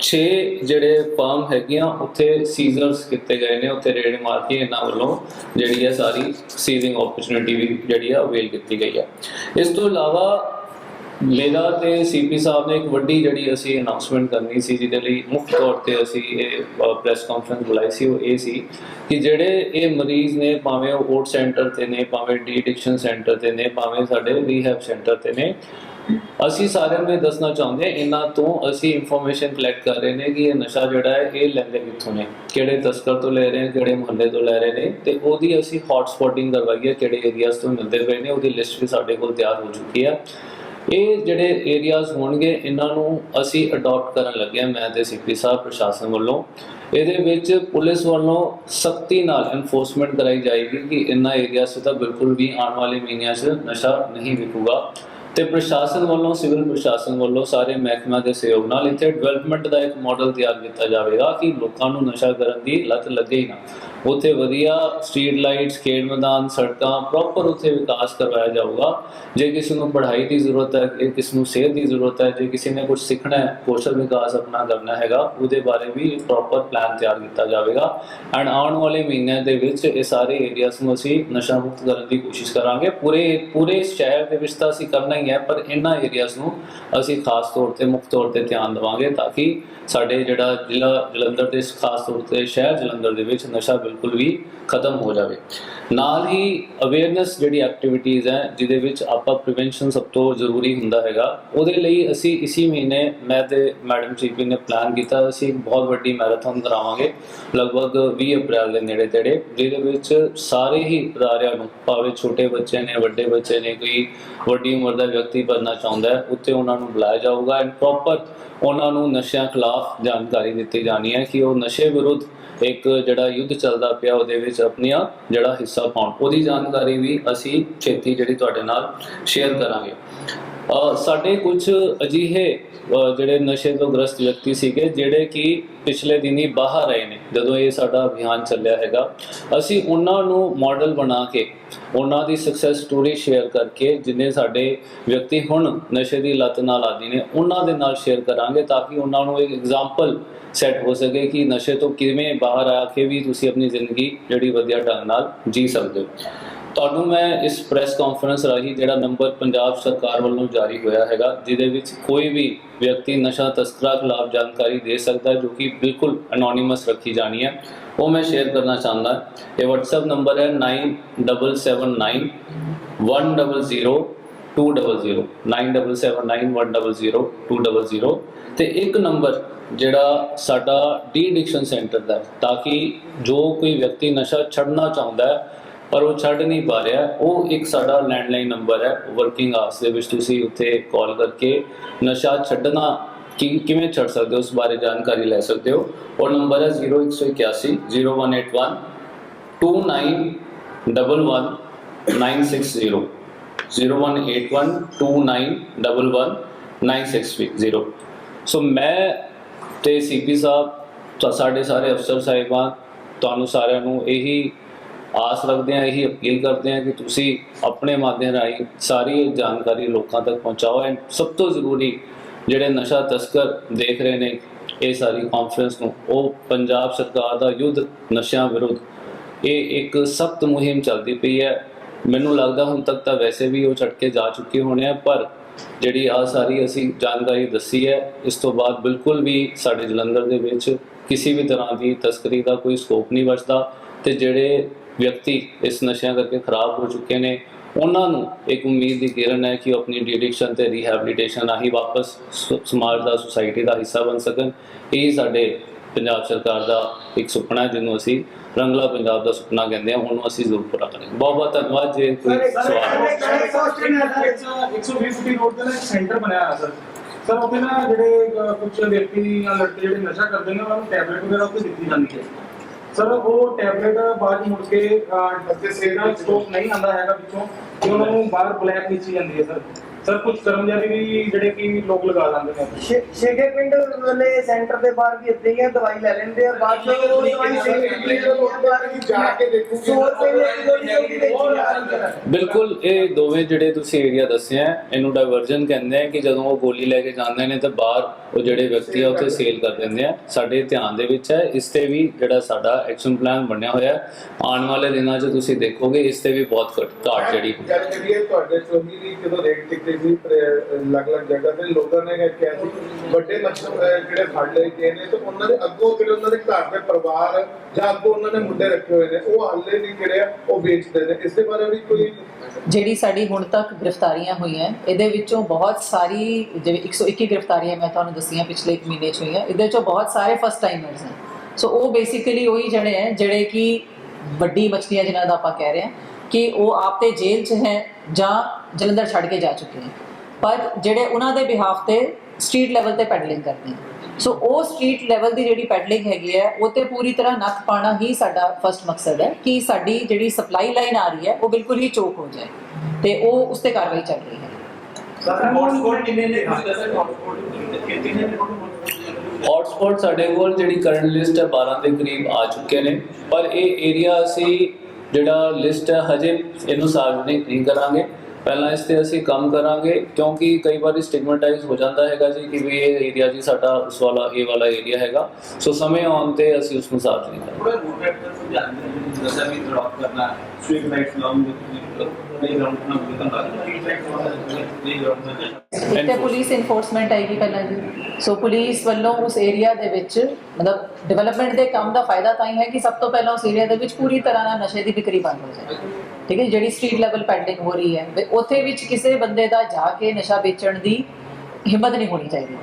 6 ਜਿਹੜੇ ਫਾਰਮ ਹੈਗੀਆਂ, ਉੱਥੇ ਸੀਜ਼ਰਸ ਕੀਤੇ ਗਏ ਨੇ, ਉੱਥੇ ਰੇਡ ਮਾਰ ਕੇ ਇਹਨਾਂ ਵੱਲੋਂ ਜਿਹੜੀ ਹੈ ਸਾਰੀ ਸੀਜ਼ਿੰਗ ਓਪਰਚੁਨਿਟੀ ਵੀ ਜਿਹੜੀ ਆ ਅਵੇਲ ਕੀਤੀ ਗਈ ਆ। ਇਸ ਤੋਂ ਇਲਾਵਾ ਮੇਰਾ ਤੇ ਸੀਪੀ ਸਾਹਿਬ ਨੇ ਇੱਕ ਵੱਡੀ ਜਿਹੜੀ ਅਸੀਂ ਅਨਾਉਂਸਮੈਂਟ ਕਰਨੀ ਸੀ, ਜਿਹਦੇ ਲਈ ਮੁੱਖ ਤੌਰ ਤੇ ਅਸੀਂ ਇਹ ਪ੍ਰੈਸ ਕਾਨਫਰੰਸ ਬੁਲਾਈ ਸੀ, ਉਹ ਇਹ ਸੀ ਕਿ ਜਿਹੜੇ ਇਹ ਮਰੀਜ਼ ਨੇ, ਭਾਵੇਂ ਉਹ ਓਟ ਸੈਂਟਰ ਤੇ ਨੇ, ਭਾਵੇਂ ਡੀ ਐਡਿਕਸ਼ਨ ਸੈਂਟਰ ਤੇ ਨੇ, ਭਾਵੇਂ ਸਾਡੇ ਰੀਹੈਬ ਸੈਂਟਰ ਤੇ ਨੇ ਅਸੀਂ ਸਾਰਿਆਂ ਨੂੰ ਇਹ ਦੱਸਣਾ ਚਾਹੁੰਦੇ ਹਾਂ, ਇਹਨਾਂ ਤੋਂ ਅਸੀਂ ਇਨਫੋਰਮੇਸ਼ਨ ਕਲੈਕਟ ਕਰ ਰਹੇ ਨੇ ਕਿ ਇਹ ਨਸ਼ਾ ਜਿਹੜਾ ਹੈ, ਇਹ ਲੈਂਦੇ ਕਿੱਥੋਂ ਨੇ? ਕਿਹੜੇ ਤਸਕਰ ਤੋਂ ਲੈ ਰਹੇ ਨੇ, ਕਿਹੜੇ ਮੁਹੱਲੇ ਤੋਂ ਲੈ ਰਹੇ ਨੇ? ਤੇ ਉਹਦੀ ਅਸੀਂ ਹੌਟ ਸਪੌਟਿੰਗ ਕਰਵਾਈ ਕਿਹੜੇ ਏਰੀਆਜ਼ ਤੋਂ ਮਿਲਦੇ ਪਏ ਨੇ, ਉਹਦੀ ਲਿਸਟ ਵੀ ਸਾਡੇ ਕੋਲ ਤਿਆਰ ਹੋ ਚੁੱਕੀ ਹੈ ਇਹ ਜਿਹੜੇ ਏਰੀਆਜ਼ ਹੋਣਗੇ, ਇਹਨਾਂ ਨੂੰ ਅਸੀਂ ਅਡਾਪਟ ਕਰਨ ਲੱਗੇ ਹਾਂ, ਮੈਂ ਤੇ ਸਿੱਪੀ ਸਾਹਿਬ, ਪ੍ਰਸ਼ਾਸਨ ਵੱਲੋਂ। ਇਹਦੇ ਵਿੱਚ ਪੁਲਿਸ ਵੱਲੋਂ ਸਖਤੀ ਨਾਲ ਐਨਫੋਰਸਮੈਂਟ ਕਰਾਈ ਜਾਏਗੀ ਕਿ ਇਹਨਾਂ ਏਰੀਆਜ਼ 'ਚ ਤਾਂ ਬਿਲਕੁਲ ਵੀ ਆਉਣ ਵਾਲੇ ਮਹੀਨਿਆਂ 'ਚ ਨਸ਼ਾ ਨਹੀਂ ਵਿਕੂਗਾ। ਤੇ ਪ੍ਰਸ਼ਾਸਨ ਵੱਲੋਂ, ਸਿਵਲ ਪ੍ਰਸ਼ਾਸਨ ਵੱਲੋਂ ਸਾਰੇ ਮਹਿਕਮਿਆਂ ਦੇ ਸਹਿਯੋਗ ਨਾਲ ਇੱਥੇ ਡਿਵੈਲਪਮੈਂਟ ਦਾ ਇੱਕ ਮਾਡਲ ਤਿਆਰ ਕੀਤਾ ਜਾਵੇਗਾ ਕਿ ਲੋਕਾਂ ਨੂੰ ਨਸ਼ਾ ਕਰਨ ਦੀ ਲਤ ਲੱਗੇ ਹੀ ਨਾ। ਉੱਥੇ ਵਧੀਆ ਸਟਰੀਟ ਲਾਈਟਸ ਖੇਡ ਮੈਦਾਨ, ਸੜਕਾਂ ਪ੍ਰੋਪਰ ਉੱਥੇ ਵਿਕਾਸ ਕਰਵਾਇਆ ਜਾਊਗਾ। ਜੇ ਕਿਸੇ ਨੂੰ ਪੜ੍ਹਾਈ ਦੀ ਜ਼ਰੂਰਤ ਹੈ, ਜੇ ਕਿਸੇ ਨੂੰ ਸਿਹਤ ਦੀ ਜ਼ਰੂਰਤ ਹੈ, ਜੇ ਕਿਸੇ ਨੇ ਕੁਝ ਸਿੱਖਣਾ ਹੈ, ਕੌਸ਼ਲ ਵਿਕਾਸ ਆਪਣਾ ਕਰਨਾ ਹੈਗਾ, ਉਹਦੇ ਬਾਰੇ ਵੀ ਪ੍ਰੋਪਰ ਪਲਾਨ ਤਿਆਰ ਕੀਤਾ ਜਾਵੇਗਾ। ਐਂਡ ਆਉਣ ਵਾਲੇ ਮਹੀਨਿਆਂ ਦੇ ਵਿੱਚ ਇਹ ਸਾਰੇ ਏਰੀਆਸ ਨੂੰ ਅਸੀਂ ਨਸ਼ਾ ਮੁਕਤ ਕਰਨ ਦੀ ਕੋਸ਼ਿਸ਼ ਕਰਾਂਗੇ। ਪੂਰੇ ਪੂਰੇ ਸ਼ਹਿਰ ਦੇ ਵਿੱਚ ਤਾਂ ਅਸੀਂ ਕਰਨਾ ਹੀ ਹੈ, ਪਰ ਇਹਨਾਂ ਏਰੀਆਸ ਨੂੰ ਅਸੀਂ ਖਾਸ ਤੌਰ ਤੇ ਮੁੱਖ ਤੌਰ ਤੇ ਧਿਆਨ ਦੇਵਾਂਗੇ ਤਾਂ ਕਿ ਸਾਡੇ ਜਿਹੜਾ ਜ਼ਿਲ੍ਹਾ ਜਲੰਧਰ ਦੇ ਖਾਸ ਤੌਰ ਤੇ ਸ਼ਹਿਰ ਜਲੰਧਰ ਦੇ ਵਿੱਚ ਨਸ਼ਾ ਬਿਲਕੁਲ ਵੀ ਖਤਮ ਹੋ ਜਾਵੇ। ਨਾਲ ਹੀ ਅਵੇਅਰਨੈਸ ਜਿਹੜੀ ਐਕਟੀਵਿਟੀਜ਼ ਹੈ, ਜਿਹਦੇ ਵਿੱਚ ਆਪਾਂ ਪ੍ਰੀਵੈਂਸ਼ਨ ਸਭ ਤੋਂ ਜ਼ਰੂਰੀ ਹੁੰਦਾ ਹੈਗਾ, ਉਹਦੇ ਲਈ ਅਸੀਂ ਇਸੀ ਮਹੀਨੇ ਮੈਂ ਤੇ ਮੈਡਮ ਜੀਪੀ ਨੇ ਪਲਾਨ ਕੀਤਾ, ਅਸੀਂ ਇੱਕ ਬਹੁਤ ਵੱਡੀ ਮੈਰਾਥਨ ਕਰਾਵਾਂਗੇ, ਲਗਭਗ 20 ਅਪ੍ਰੈਲ ਦੇ ਨੇੜੇ ਤੇੜੇ, ਜਿਹਦੇ ਵਿੱਚ ਸਾਰੇ ਹੀ ਅਦਾਰਿਆਂ ਨੂੰ, ਭਾਵੇਂ ਛੋਟੇ ਬੱਚੇ ਨੇ, ਵੱਡੇ ਬੱਚੇ ਨੇ, ਕੋਈ ਵੱਡੀ ਉਮਰ ਦਾ ਵਿਅਕਤੀ ਬਣਨਾ ਚਾਹੁੰਦਾ ਹੈ, ਉੱਤੇ ਉਹਨਾਂ ਨੂੰ ਬੁਲਾਇਆ ਜਾਊਗਾ ਐਂਡ ਪ੍ਰੋਪਰ ਉਹਨਾਂ ਨੂੰ ਨਸ਼ਿਆਂ ਖਿਲਾਫ ਜਾਣਕਾਰੀ ਦਿੱਤੀ ਜਾਣੀ ਹੈ ਕਿ ਉਹ ਨਸ਼ੇ ਵਿਰੁੱਧ ਇੱਕ ਜਿਹੜਾ ਯੁੱਧ ਚੱਲਦਾ ਪਿਆ ਉਹਦੇ ਵਿੱਚ ਆਪਣੀਆਂ ਜਿਹੜਾ ਹਿੱਸਾ ਪਾਉਣ। ਉਹਦੀ ਜਾਣਕਾਰੀ ਵੀ ਅਸੀਂ ਛੇਤੀ ਜਿਹੜੀ ਤੁਹਾਡੇ ਨਾਲ ਸ਼ੇਅਰ ਕਰਾਂਗੇ। ਸਾਡੇ ਕੁਝ ਅਜਿਹੇ ਜਿਹੜੇ ਨਸ਼ੇ ਤੋਂ ਗ੍ਰਸਤ ਵਿਅਕਤੀ ਸੀਗੇ, ਜਿਹੜੇ ਕਿ ਪਿਛਲੇ ਦਿਨੀ ਬਾਹਰ ਆਏ ਨੇ, ਜਦੋਂ ਇਹ ਸਾਡਾ ਅਭਿਆਨ ਚੱਲਿਆ ਹੈਗਾ, ਅਸੀਂ ਉਹਨਾਂ ਨੂੰ ਮਾਡਲ ਬਣਾ ਕੇ, ਉਹਨਾਂ ਦੀ ਸਕਸੈਸ ਸਟੋਰੀ ਸ਼ੇਅਰ ਕਰਕੇ, ਜਿੰਨੇ ਸਾਡੇ ਵਿਅਕਤੀ ਹੁਣ ਨਸ਼ੇ ਦੀ ਲਤ ਨਾਲ ਆਦੀ ਨੇ, ਉਹਨਾਂ ਦੇ ਨਾਲ ਸ਼ੇਅਰ ਕਰਾਂਗੇ, ਤਾਂ ਕਿ ਉਹਨਾਂ ਨੂੰ ਇੱਕ ਐਗਜ਼ਾਮਪਲ ਸੈੱਟ ਹੋ ਸਕੇ ਕਿ ਨਸ਼ੇ ਤੋਂ ਕਿਵੇਂ ਬਾਹਰ ਆ ਕੇ ਵੀ ਤੁਸੀਂ ਆਪਣੀ ਜ਼ਿੰਦਗੀ ਜਿਹੜੀ ਵਧੀਆ ਢੰਗ ਨਾਲ ਜੀ ਸਕਦੇ ਹੋ। ਤੁਹਾਨੂੰ ਮੈਂ ਇਸ ਪ੍ਰੈਸ ਕਾਨਫਰੰਸ ਰਾਹੀਂ ਜਿਹੜਾ ਨੰਬਰ ਪੰਜਾਬ ਸਰਕਾਰ ਵੱਲੋਂ ਜਾਰੀ ਹੋਇਆ ਹੈਗਾ, ਜਿਹਦੇ ਵਿੱਚ ਕੋਈ ਵੀ ਵਿਅਕਤੀ ਨਸ਼ਾ ਤਸਕਰਾਂ ਖਿਲਾਫ ਜਾਣਕਾਰੀ ਦੇ ਸਕਦਾ ਜੋ ਕਿ ਬਿਲਕੁਲ ਅਨੋਨਿਮਸ ਰੱਖੀ ਜਾਣੀ ਹੈ, ਉਹ ਮੈਂ ਸ਼ੇਅਰ ਕਰਨਾ ਚਾਹੁੰਦਾ ਇਹ WhatsApp ਨੰਬਰ ਹੈ 9779 100 200 9779 100 200 ਤੇ ਇੱਕ ਨੰਬਰ ਜਿਹੜਾ ਸਾਡਾ ਡੀ ਐਡਿਕਸ਼ਨ ਸੈਂਟਰ ਦਾ ਤਾਂ ਕਿ ਜੋ ਕੋਈ ਵਿਅਕਤੀ ਨਸ਼ਾ ਛੱਡਣਾ ਚਾਹੁੰਦਾ ਹੈ ਪਰ ਉਹ ਛੱਡ ਨਹੀਂ ਪਾ ਰਿਹਾ। ਉਹ ਇੱਕ ਸਾਡਾ ਲੈਂਡਲਾਈਨ ਨੰਬਰ ਹੈ। ਵਰਕਿੰਗ ਆਵਰਸ ਦੇ ਵਿੱਚ ਤੁਸੀਂ ਉੱਥੇ ਕਾਲ ਕਰਕੇ ਨਸ਼ਾ ਛੱਡਣਾ ਕਿ, ਕਿਵੇਂ ਛੱਡ ਸਕਦੇ ਹੋ? ਉਸ ਬਾਰੇ ਜਾਣਕਾਰੀ ਲੈ ਸਕਦੇ ਹੋ। ਉਹ ਨੰਬਰ ਹੈ 0181 0181 2911 01812911 ਸੋ ਮੈਂ ਤੇ ਸੀਪੀ ਸਾਹਿਬ ਤਾਂ ਸਾਡੇ ਸਾਰੇ ਅਫਸਰ ਸਾਹਿਬਾਨ, ਤੁਹਾਨੂੰ ਸਾਰਿਆਂ ਨੂੰ ਇਹੀ ਆਸ ਰੱਖਦੇ ਹਾਂ, ਇਹੀ ਅਪੀਲ ਕਰਦੇ ਹਾਂ ਕਿ ਤੁਸੀਂ ਆਪਣੇ ਮਾਧਿਅਮ ਰਾਹੀਂ ਸਾਰੀ ਇਹ ਜਾਣਕਾਰੀ ਲੋਕਾਂ ਤੱਕ ਪਹੁੰਚਾਓ ਐਂਡ ਸਭ ਤੋਂ ਜ਼ਰੂਰੀ ਜਿਹੜੇ ਨਸ਼ਾ ਤਸਕਰ ਦੇਖ ਰਹੇ ਨੇ, ਇਹ ਸਾਰੀ ਕਾਨਫਰੰਸ ਨੂੰ, ਉਹ ਪੰਜਾਬ ਸਰਕਾਰ ਦਾ ਯੁੱਧ ਨਸ਼ਿਆਂ ਵਿਰੁੱਧ, ਇਹ ਇੱਕ ਸਖਤ ਮੁਹਿੰਮ ਚੱਲਦੀ ਪਈ ਹੈ। ਮੈਨੂੰ ਲੱਗਦਾ ਹੁਣ ਤੱਕ ਤਾਂ ਵੈਸੇ ਵੀ ਉਹ ਛੱਡ ਕੇ ਜਾ ਚੁੱਕੇ ਹੋਣੇ ਆ, ਪਰ ਜਿਹੜੀ ਆ ਸਾਰੀ ਅਸੀਂ ਜਾਣਕਾਰੀ ਦੱਸੀ ਹੈ, ਇਸ ਤੋਂ ਬਾਅਦ ਬਿਲਕੁਲ ਵੀ ਸਾਡੇ ਜਲੰਧਰ ਦੇ ਵਿੱਚ ਕਿਸੇ ਵੀ ਤਰ੍ਹਾਂ ਦੀ ਤਸਕਰੀ ਦਾ ਕੋਈ ਸਕੋਪ ਨਹੀਂ ਬਚਦਾ ਤੇ ਜਿਹੜੇ ਵਿਅਕਤੀ ਇਸ ਨਸ਼ਿਆਂ ਕਰਕੇ ਖਰਾਬ ਹੋ ਚੁੱਕੇ ਨੇ। ਉਹਨਾਂ ਨੂੰ ਇੱਕ ਉਮੀਦ ਦੀ ਕਿਰਨ ਹੈ ਕਿ ਉਹ ਆਪਣੀ ਡਿਡਿਕਸ਼ਨ ਤੇ ਰੀਹੈਬਿਲਿਟੇਸ਼ਨ ਆਹੀ ਵਾਪਸ ਸਮਾਜ ਦਾ ਸੁਸਾਇਟੀ ਦਾ ਹਿੱਸਾ ਬਣ ਸਕਣ। ਇਹ ਸਾਡੇ ਪੰਜਾਬ ਸਰਕਾਰ ਦਾ ਇੱਕ ਸੁਪਨਾ ਹੈ ਜਿਹਨੂੰ ਅਸੀਂ ਰੰਗਲਾ ਪੰਜਾਬ ਦਾ ਸੁਪਨਾ ਕਹਿੰਦੇ ਹਾਂ। ਉਹਨੂੰ ਅਸੀਂ ਜ਼ਰੂਰ ਪੂਰਾ ਕਰਾਂਗੇ। ਬਹੁਤ ਬਹੁਤ ਧੰਨਵਾਦ। ਜੇ ਕੋਈ ਸਵਾਲ ਹੈ 120 ਫੁੱਟੀ ਰੋਡ ਤੇ ਨਾ ਇੱਕ ਸੈਂਟਰ ਬਣਿਆ ਹੋਇਆ ਸਰ। ਸਰ ਉੱਥੇ ਨਾ ਜਿਹੜੇ ਕੁਝ ਵਿਅਕਤੀ ਜਾਂ ਲੜਕੇ ਜਿਹੜੇ ਨਸ਼ਾ ਕਰਦੇ ਨੇ ਉਹਨਾਂ ਨੂੰ ਟੈਬਲੇਟ ਵਗੈਰਾ ਉੱਥੇ ਦਿੱਤੀ ਜਾਂਦੀ ਹੈ। ਸਰ, ਉਹ ਟੈਬਲੇਟ ਬਾਅਦ ਮੁੜ ਕੇ ਅੱਗੇ ਸੇਨਾ ਸਟੋਕ ਨਹੀਂ ਆਂਦਾ ਹੈਗਾ ਪਿੱਛੋਂ ਕਿ ਉਹਨਾਂ ਨੂੰ ਬਾਹਰ ਬਲੈਕ ਨੀਚੀ ਜਾਂਦੀ ਹੈ ਸਰ। ਸਰ ਕੁਝ ਕਰਮਚਾਰੀ ਵੀ ਜਿਹੜੇ ਕਿ ਲੋਕ ਲਗਾ ਦਿੰਦੇ ਨੇ। ਸ਼ੇਖੇ ਪਿੰਡ ਵਾਲੇ ਸੈਂਟਰ ਦੇ ਬਾਹਰ ਵੀ ਇੱਦਾਂ ਹੀ ਆ ਦਵਾਈ ਲੈ ਲੈਂਦੇ ਆ ਬਾਅਦ ਵਿੱਚ ਉਹ ਦਵਾਈ ਸਹੀ ਹੁੰਦੀ ਹੈ ਉਹ ਬਾਅਦ ਵਿੱਚ ਜਾ ਕੇ ਦੇਖੂਗੇ। 100 ਰੁਪਏ ਦੀ ਗੋਲੀ ਜਲਦੀ ਵੇਚੀ ਜਾਂਦੀ ਹੈ ਬਿਲਕੁਲ ਇਹ ਦੋਵੇਂ ਜਿਹੜੇ ਤੁਸੀਂ ਏਰੀਆ ਦੱਸਿਆ ਹੈ, ਇਹਨੂੰ ਡਾਇਵਰਜਨ ਕਹਿੰਦੇ ਆ ਕਿ ਜਦੋਂ ਉਹ ਗੋਲੀ ਲੈ ਕੇ ਜਾਂਦੇ ਨੇ ਤਾਂ ਬਾਹਰ ਉਹ ਜਿਹੜੇ ਵਿਅਕਤੀ ਆ ਉੱਥੇ ਸੇਲ ਕਰ ਦਿੰਦੇ ਆ। ਸਾਡੇ ਧਿਆਨ ਦੇ ਵਿੱਚ ਹੈ ਇਸ ਤੇ ਵੀ ਜਿਹੜਾ ਸਾਡਾ ਐਕਸ਼ਨ ਪਲਾਨ ਬਣਿਆ ਹੋਇਆ ਹੈ ਆਉਣ ਵਾਲੇ ਦਿਨਾਂ 'ਚ ਤੁਸੀਂ ਦੇਖੋਗੇ ਇਸ ਤੇ ਵੀ ਬਹੁਤ ਘੱਟ ਘਾਟ ਜਿਹੜੀ ਗੱਲ ਕਰੀਏ ਤੁਹਾਡੇ ਚੋਰੀ ਦੀ ਜਦੋਂ ਰੇਟ ਕੀਤੀ ਸੀ ਅਲੱਗ-ਅਲੱਗ ਜਗ੍ਹਾ ਤੇ ਲੋਕਾਂ ਨੇ ਕਿਹਾ ਸੀ, ਵੱਡੇ ਮੱਛਰ ਜਿਹੜੇ ਫੜ ਲਏ ਗਏ ਨੇ, ਤੇ ਉਹਨਾਂ ਦੇ ਅੱਗੋਂ ਜਿਹੜੇ ਉਹਨਾਂ ਦੇ ਘਰ ਦੇ ਪਰਿਵਾਰ ਜਾਂ ਅੱਗੋਂ ਉਹਨਾਂ ਨੇ ਮੁੰਡੇ ਰੱਖੇ ਹੋਏ ਨੇ, ਉਹ ਹਾਲੇ ਵੀ ਜਿਹੜੇ ਉਹ ਵੇਚਦੇ ਨੇ। ਇਸ ਦੇ ਬਾਰੇ ਵੀ ਕੋਈ ਜਿਹੜੀ ਸਾਡੀ ਹੁਣ ਤੱਕ ਗ੍ਰਿਫਤਾਰੀਆਂ ਹੋਈਆਂ, ਇਹਦੇ ਵਿੱਚੋਂ ਬਹੁਤ ਸਾਰੀ, ਜਿਵੇਂ 121 ਗ੍ਰਿਫਤਾਰੀਆਂ ਮੈਂ ਤੁਹਾਨੂੰ ਦੱਸੀਆਂ ਪਿਛਲੇ ਇੱਕ ਮਹੀਨੇ 'ਚ ਹੋਈਆਂ, ਇਹਦੇ 'ਚੋਂ ਬਹੁਤ ਸਾਰੇ ਫਸਟ ਟਾਈਮਰਸ ਹਨ ਸੋ ਉਹ ਬੇਸਿਕਲੀ ਉਹੀ ਜਣੇ ਹੈ ਜਿਹੜੇ ਕਿ ਵੱਡੀ ਮਛਲੀਆਂ ਜਿਨ੍ਹਾਂ ਦਾ ਆਪਾਂ ਕਹਿ ਰਹੇ ਹਾਂ ਕਿ ਉਹ ਆਪ ਤੇ ਜੇਲ੍ਹ 'ਚ ਹੈ ਜਾਂ ਜਲੰਧਰ ਛੱਡ ਕੇ ਜਾ ਚੁੱਕੇ ਹਨ ਪਰ ਜਿਹੜੇ ਉਹਨਾਂ ਦੇ ਬਿਹਾਫ ਤੇ ਸਟਰੀਟ ਲੈਵਲ ਤੇ ਪੈਡਲਿੰਗ ਕਰਦੇ ਹਨ ਸੋ ਉਹ ਸਟਰੀਟ ਲੈਵਲ ਦੀ ਜਿਹੜੀ ਪੈਡਲਿੰਗ ਹੈਗੀ ਹੈ ਉਹ ਤੇ ਪੂਰੀ ਤਰ੍ਹਾਂ ਨੱਥ ਪਾਣਾ ਹੀ ਸਾਡਾ ਫਰਸਟ ਮਕਸਦ ਹੈ ਕਿ ਸਾਡੀ ਜਿਹੜੀ ਸਪਲਾਈ ਲਾਈਨ ਆ ਰਹੀ ਹੈ ਉਹ ਬਿਲਕੁਲ ਹੀ ਚੋਕ ਹੋ ਜਾਏ ਤੇ ਉਹ ਉਸ ਤੇ ਕਾਰਵਾਈ ਚੱਲ ਰਹੀ ਹੈ। ਨੇ? ਨੇ? ਹੌਟਸਪੌਟ ਸਾਡੇ ਕੋਲ ਜਿਹੜੀ ਕਰੰਟ ਲਿਸਟ ਹੈ 12 ਦੇ ਕਰੀਬ ਆ ਚੁੱਕੇ ਨੇ। ਪਰ ਇਹ ਏਰੀਆ ਅਸੀਂ ਜਿਹੜਾ ਲਿਸਟ ਹੈ, ਹਜੇ ਇਹਨੂੰ ਸਾਰਵਜਨਿਕ ਨਹੀਂ ਕਰਾਂਗੇ। ਪਹਿਲਾਂ ਇਸ ਤੇ ਅਸੀਂ ਕੰਮ ਕਰਾਂਗੇ, ਕਿਉਂਕਿ ਕਈ ਵਾਰੀ ਸਟਿਗਮੈਟਾਈਜ਼ ਹੋ ਜਾਂਦਾ ਹੈਗਾ ਜੀ ਕਿ ਵੀ ਇਹ ਏਰੀਆ ਜੀ ਸਾਡਾ ਉਸ ਵਾਲਾ, ਇਹ ਵਾਲਾ ਏਰੀਆ ਹੈਗਾ। ਸੋ ਸਮੇਂ ਆਉਣ ਤੇ ਅਸੀਂ ਉਸ ਨੂੰ ਸਾਰਵਜਨਿਕ ਕਰਾਂਗੇ। ਥੋੜਾ ਰੂਟ ਵੈਕਟਰ ਨੂੰ ਜਾਣਦੇ ਨੇ ਦੱਸਿਆ ਵੀ ਡ੍ਰੌਪ ਕਰਨਾ ਸਟ੍ਰੀਟ ਲਾਈਟਸ ਲਾਉਂਗੇ ਤੇ ਪੁਲਿਸ ਇਨਫੋਰਸਮੈਂਟ ਆਏਗੀ ਪਹਿਲਾਂ ਜੀ। ਸੋ ਪੁਲਿਸ ਵੱਲੋਂ ਉਸ ਏਰੀਆ ਦੇ ਵਿੱਚ, ਮਤਲਬ ਡਿਵੈਲਪਮੈਂਟ ਦੇ ਕੰਮ ਦਾ ਫਾਇਦਾ ਤਾਂ ਹੀ ਹੈ ਕਿ ਸਭ ਤੋਂ ਪਹਿਲਾਂ ਉਸ ਏਰੀਆ ਦੇ ਵਿੱਚ ਪੂਰੀ ਤਰ੍ਹਾਂ ਨਾਲ ਨਸ਼ੇ ਦੀ ਵਿਕਰੀ ਬੰਦ ਹੋ ਜਾਏ। ਠੀਕ ਹੈ ਜਿਹੜੀ ਸਟਰੀਟ ਲੈਵਲ ਪੈਂਡਿੰਗ ਹੋ ਰਹੀ ਹੈ ਉੱਥੇ ਵਿੱਚ ਕਿਸੇ ਬੰਦੇ ਦਾ ਜਾ ਕੇ ਨਸ਼ਾ ਵੇਚਣ ਦੀ ਹਿੰਮਤ ਨਹੀਂ ਹੋਣੀ ਚਾਹੀਦੀ।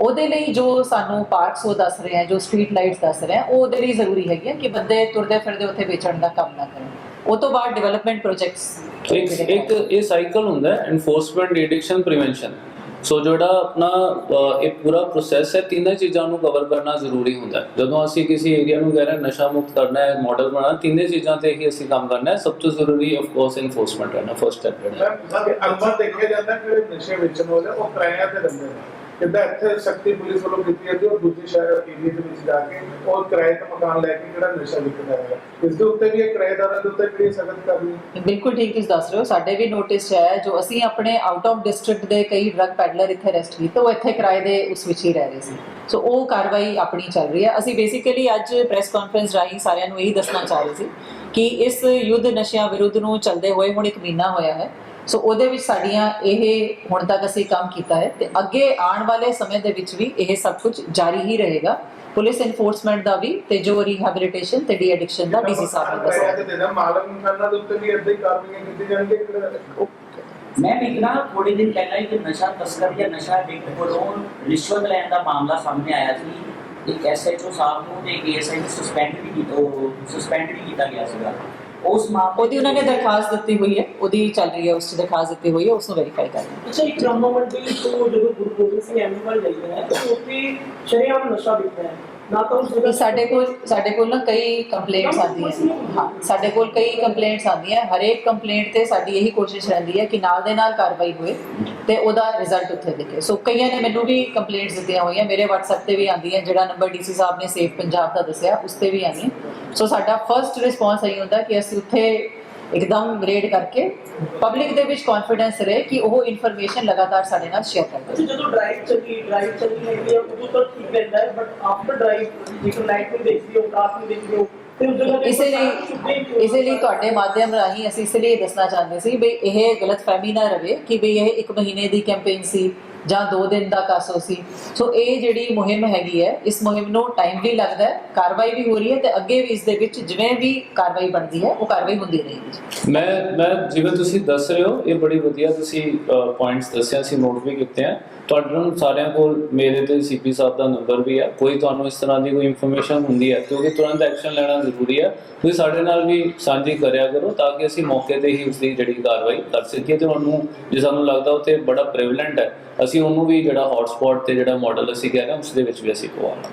ਉਹਦੇ ਲਈ ਜੋ ਸਾਨੂੰ ਪਾਰਕਸ ਉਹ ਦੱਸ ਰਹੇ ਆ ਜੋ ਸਟਰੀਟ ਲਾਈਟਸ ਦੱਸ ਰਹੇ ਆ ਉਹ ਉਹਦੇ ਲਈ ਜ਼ਰੂਰੀ ਹੈਗੀ ਹੈ ਕਿ ਬੰਦੇ ਤੁਰਦੇ ਫਿਰਦੇ ਉੱਥੇ ਵੇਚਣ ਦਾ ਕੰਮ ਨਾ ਕਰਨ। ਉਹ ਤੋਂ ਬਾਅਦ ਡਿਵੈਲਪਮੈਂਟ ਪ੍ਰੋਜੈਕਟਸ ਇੱਕ ਇੱਕ ਇਹ ਸਾਈਕਲ ਹੁੰਦਾ ਹੈ ਐਨਫੋਰਸਮੈਂਟ ਐਡਿਕਸ਼ਨ ਪ੍ਰੀਵੈਂਸ਼ਨ ਸੋ ਜਿਹੜਾ ਆਪਣਾ ਇਹ ਪੂਰਾ ਪ੍ਰੋਸੈਸ ਹੈ ਤਿੰਨਾਂ ਚੀਜ਼ਾਂ ਨੂੰ ਕਵਰ ਕਰਨਾ ਜ਼ਰੂਰੀ ਹੁੰਦਾ ਜਦੋਂ ਅਸੀਂ ਕਿਸੇ ਏਰੀਆ ਨੂੰ ਕਹਿ ਰਹੇ ਹਾਂ ਨਸ਼ਾ ਮੁਕਤ ਕਰਨਾ ਹੈ ਮਾਡਲ ਬਣਾਉਣਾ ਤਿੰਨੇ ਚੀਜ਼ਾਂ ਤੇ ਹੀ ਅਸੀਂ ਕੰਮ ਕਰਨਾ ਹੈ। ਸਭ ਤੋਂ ਜ਼ਰੂਰੀ ਆਫ ਕੋਰਸ ਐਨਫੋਰਸਮੈਂਟ ਕਰਨਾ ਫਰਸਟ ਸਟੈਪ ਹੈ ਮੈਂ ਅਕਸਰ ਦੇਖਿਆ ਜਾਂਦਾ ਕਿ ਨਸ਼ੇ ਵੇਚਣ ਵਾਲੇ ਉਹ ਕਿਰਾਇਆ ਤੇ ਰਹਿੰਦੇ ਨੇ। ਕਿੱਦਾਂ ਇੱਥੇ ਸ਼ਕਤੀ ਪੁਲਿਸ ਵੱਲੋਂ ਕੀਤੀ ਜਾਂਦੀ ਉਹ ਦੂਜੇ ਸ਼ਹਿਰ ਏਰੀਆ ਦੇ ਵਿੱਚ ਜਾ ਕੇ ਉਹ ਕਿਰਾਏ ਤੇ ਮਕਾਨ ਲੈ ਕੇ ਜਿਹੜਾ ਨਸ਼ਾ ਵਿਕਦਾ ਹੈ। ਇਸ ਦੇ ਉੱਤੇ ਵੀ ਇਹ ਕਿਰਾਏਦਾਰਾਂ ਦੇ ਉੱਤੇ ਕਿਹੜੀ ਸਖਤ ਕਰਨੀ ਬਿਲਕੁਲ ਠੀਕ ਤੁਸੀਂ ਦੱਸ ਰਹੇ ਹੋ। ਸਾਡੇ ਵੀ ਨੋਟਿਸ 'ਚ ਜੋ ਅਸੀਂ ਆਪਣੇ ਆਊਟ ਆਫ ਡਿਸਟ੍ਰਿਕਟ ਦੇ ਕਈ ਡਰੱਗ ਪੈਡਲਰ ਇੱਥੇ ਅਰੈਸਟ ਕੀਤੇ, ਉਹ ਇੱਥੇ ਕਿਰਾਏ ਦੇ ਉਸ ਵਿੱਚ ਹੀ ਰਹਿ ਰਹੇ ਸੀ। ਸੋ ਉਹ ਕਾਰਵਾਈ ਆਪਣੀ ਚੱਲ ਰਹੀ ਹੈ। ਅਸੀਂ ਬੇਸਿਕਲੀ ਅੱਜ ਪ੍ਰੈਸ ਕਾਨਫਰੰਸ ਰਾਹੀਂ ਸਾਰਿਆਂ ਨੂੰ ਇਹੀ ਦੱਸਣਾ ਚਾਹ ਰਹੇ ਸੀ ਕਿ ਇਸ ਯੁੱਧ ਨਸ਼ਿਆਂ ਵਿਰੁੱਧ ਨੂੰ ਚੱਲਦੇ ਹੋਏ ਹੁਣ ਇੱਕ ਮਹੀਨਾ ਹੋਇਆ ਹੈ। ਸੋ ਉਹਦੇ ਵਿੱਚ ਸਾਡੀਆਂ ਇਹ ਹੁਣ ਤੱਕ ਅਸੀਂ ਕੰਮ ਕੀਤਾ ਹੈ ਤੇ ਅੱਗੇ ਆਉਣ ਵਾਲੇ ਸਮੇਂ ਦੇ ਵਿੱਚ ਵੀ ਇਹ ਸਭ ਕੁਝ ਜਾਰੀ ਹੀ ਰਹੇਗਾ। ਪੁਲਿਸ ਇਨਫੋਰਸਮੈਂਟ ਦਾ ਵੀ ਤੇ ਜੋ ਰੀਹੈਬਿਲਿਟੇਸ਼ਨ ਤੇ ਡੀ ਐਡਿਕਸ਼ਨ ਦਾ ਡੀਸੀ ਸਾਹਿਬ ਨੇ ਦੱਸਿਆ। ਮਾਲਕ ਮਕਾਨਾਂ ਦੇ ਉੱਤੇ ਵੀ ਹੀ ਕਾਰਵਾਈਆਂ ਕੀਤੀ ਜਾਣਗੀਆਂ ਮੈਂ ਇੱਕ ਨਾ ਥੋੜੇ ਦਿਨ ਪਹਿਲਾਂ ਇੱਕ ਨਸ਼ਾ ਤਸਕਰ ਜਾਂ ਨਸ਼ਾ ਐਡਿਕਟ ਕੋਲੋਂ ਰਿਸ਼ਵਤ ਲੈਣ ਦਾ ਮਾਮਲਾ ਸਾਹਮਣੇ ਆਇਆ ਸੀ। ਇੱਕ ਐਸਐਚਓ ਸਾਹਿਬ ਨੂੰ ਤੇ ਏਐਸਆਈ ਨੂੰ ਸਸਪੈਂਡ ਵੀ ਕੀਤਾ ਸਸਪੈਂਡ ਵੀ ਕੀਤਾ ਗਿਆ ਸੀਗਾ। ਉਸ ਮਾਮਲੇ ਉਹਦੀ ਉਹਨਾਂ ਨੇ ਦਰਖਾਸਤ ਦਿੱਤੀ ਹੋਈ ਹੈ ਉਹਦੀ ਚੱਲ ਰਹੀ ਹੈ ਉਸ 'ਚ ਦਰਖਾਸਤ ਦਿੱਤੀ ਹੋਈ ਹੈ ਉਸ ਨੂੰ ਵੈਰੀਫਾਈ ਕਰ ਰਹੇ ਅੱਛਾ ਇੱਕ ਰਾਮਾ ਮੰਡੀ ਤੋਂ ਜਦੋਂ ਗੁਰੂ ਗੋਬਿੰਦ ਸਿੰਘ ਐਨੀਮਲ ਜਾਈਦਾ ਹੈ ਤਾਂ ਉੱਥੇ ਸ਼ਰੇਆਮ ਨਸ਼ਾ ਵਿਕਦਾ ਹੈ। ਨਾ ਤਾਂ ਉਸ ਜਗ੍ਹਾ ਵੀ ਸਾਡੇ ਕੋਲ ਸਾਡੇ ਕੋਲ ਨਾ ਕਈ ਕੰਪਲੇਂਟਸ ਆਉਂਦੀਆਂ ਹਾਂ ਸਾਡੇ ਕੋਲ ਕਈ ਕੰਪਲੇਂਟਸ ਆਉਂਦੀਆਂ ਹਰੇਕ ਕੰਪਲੇਂਟ ਤੇ ਸਾਡੀ ਇਹੀ ਕੋਸ਼ਿਸ਼ ਰਹਿੰਦੀ ਹੈ ਕਿ ਨਾਲ ਦੇ ਨਾਲ ਕਾਰਵਾਈ ਹੋਏ ਤੇ ਉਹਦਾ ਰਿਜ਼ਲਟ ਉੱਥੇ ਦਿਖੇ। ਸੋ ਕਈਆਂ ਨੇ ਮੈਨੂੰ ਵੀ ਕੰਪਲੇਂਟਸ ਦਿੱਤੀਆਂ ਹੋਈਆਂ ਮੇਰੇ WhatsApp ਤੇ ਵੀ ਆਉਂਦੀਆਂ ਜਿਹੜਾ ਨੰਬਰ ਡੀਸੀ ਸਾਹਿਬ ਨੇ ਸੇਫ ਪੰਜਾਬ ਦਾ ਦੱਸਿਆ ਉਸ ਤੇ ਵੀ ਆਉਂਦੀਆਂ। ਸੋ ਸਾਡਾ ਫਰਸਟ ਰਿਸਪੌਂਸ ਇਹੀ ਹੁੰਦਾ ਕਿ ਅਸੀਂ ਉੱਥੇ ਇੱਕਦਮ ਰੇਡ ਕਰਕੇ ਪਬਲਿਕ ਦੇ ਵਿੱਚ ਕੌਨਫੀਡੈਂਸ ਰਹੇ ਕਿ ਉਹ ਇਨਫੋਰਮੇਸ਼ਨ ਲਗਾਤਾਰ ਸਾਡੇ ਨਾਲ ਸ਼ੇਅਰ ਕਰਦੇ ਜਦੋਂ ਡਰਾਈਵ ਚੱਲੀ ਡਰਾਈਵ ਚੱਲੀ ਹੈਗੀ ਹੈ ਉਦੋਂ ਤਾਂ ਠੀਕ ਰਹਿੰਦਾ ਹੈ ਬਟ ਆਫਟਰ ਡਰਾਈਵ ਜੇਕਰ ਲਾਈਟ ਨੂੰ ਦੇਖਦੀ ਹੋ ਕਾਰ ਨੂੰ ਦੇਖਦੀ ਹੋ ਇਸੇ ਲਈ ਇਸੇ ਲਈ ਤੁਹਾਡੇ ਮਾਧਿਅਮ ਰਾਹੀਂ ਅਸੀਂ ਇਸ ਲਈ ਦੱਸਣਾ ਚਾਹੁੰਦੇ ਸੀ ਵੀ ਇਹ ਗਲਤਫਹਿਮੀ ਨਾ ਰਵੇ ਕਿ ਵੀ ਇਹ ਇੱਕ ਮਹੀਨੇ ਦੀ ਕੈਂਪੇਨ ਸੀ। ਜਾਂ 2 ਦਿਨ ਦਾ ਕਾਸੋ ਸੀ। ਸੋ ਇਹ ਜਿਹੜੀ ਮੁਹਿੰਮ ਹੈਗੀ ਹੈ, ਇਸ ਮੁਹਿੰਮ ਨੂੰ ਟਾਈਮ ਵੀ ਲੱਗਦਾ ਹੈ, ਕਾਰਵਾਈ ਵੀ ਹੋ ਰਹੀ ਹੈ ਤੇ ਅੱਗੇ ਵੀ ਇਸ ਦੇ ਵਿੱਚ ਜਿਵੇਂ ਵੀ ਕਾਰਵਾਈ ਬਣਦੀ ਹੈ, ਉਹ ਕਾਰਵਾਈ ਹੁੰਦੀ ਰਹੇਗੀ ਮੈਂ ਮੈਂ ਜਿਵੇਂ ਤੁਸੀਂ ਦੱਸ ਰਹੇ ਹੋ, ਇਹ ਬੜੀ ਵਧੀਆ ਤੁਸੀਂ ਪੁਆਇੰਟਸ ਦੱਸਿਆ ਸੀ ਨੋਟ ਵੀ ਕੀਤੇ ਆ। ਤੁਹਾਨੂੰ ਸਾਰਿਆਂ ਕੋਲ, ਮੇਰੇ ਤੇ ਸੀਪੀ ਸਾਹਿਬ ਦਾ ਨੰਬਰ ਵੀ ਹੈ ਕੋਈ ਤੁਹਾਨੂੰ ਇਸ ਤਰ੍ਹਾਂ ਦੀ ਕੋਈ ਇਨਫੋਰਮੇਸ਼ਨ ਹੁੰਦੀ ਹੈ, ਕਿਉਂਕਿ ਤੁਰੰਤ ਐਕਸ਼ਨ ਲੈਣਾ ਜ਼ਰੂਰੀ ਹੈ ਤੁਸੀਂ ਸਾਡੇ ਨਾਲ ਵੀ ਸਾਂਝੀ ਕਰਿਆ ਕਰੋ, ਤਾਂ ਕਿ ਅਸੀਂ ਮੌਕੇ ਤੇ ਹੀ ਉਸ ਦੀ ਜਿਹੜੀ ਕਾਰਵਾਈ ਕਰ ਸਕੀਏ ਤੇ ਉਹਨੂੰ, ਜੇ ਸਾਨੂੰ ਲੱਗਦਾ ਉੱਥੇ ਬੜਾ ਪ੍ਰੀਵਲੈਂਟ ਹੈ ਅਸੀਂ ਉਹਨੂੰ ਵੀ ਜਿਹੜਾ ਹੌਟਸਪੌਟ ਤੇ ਜਿਹੜਾ ਮਾਡਲ ਅਸੀਂ ਕਹਿ ਰਹੇ ਹਾਂ ਉਸ ਦੇ ਵਿੱਚ ਵੀ ਅਸੀਂ ਪਵਾਵਾਂਗੇ।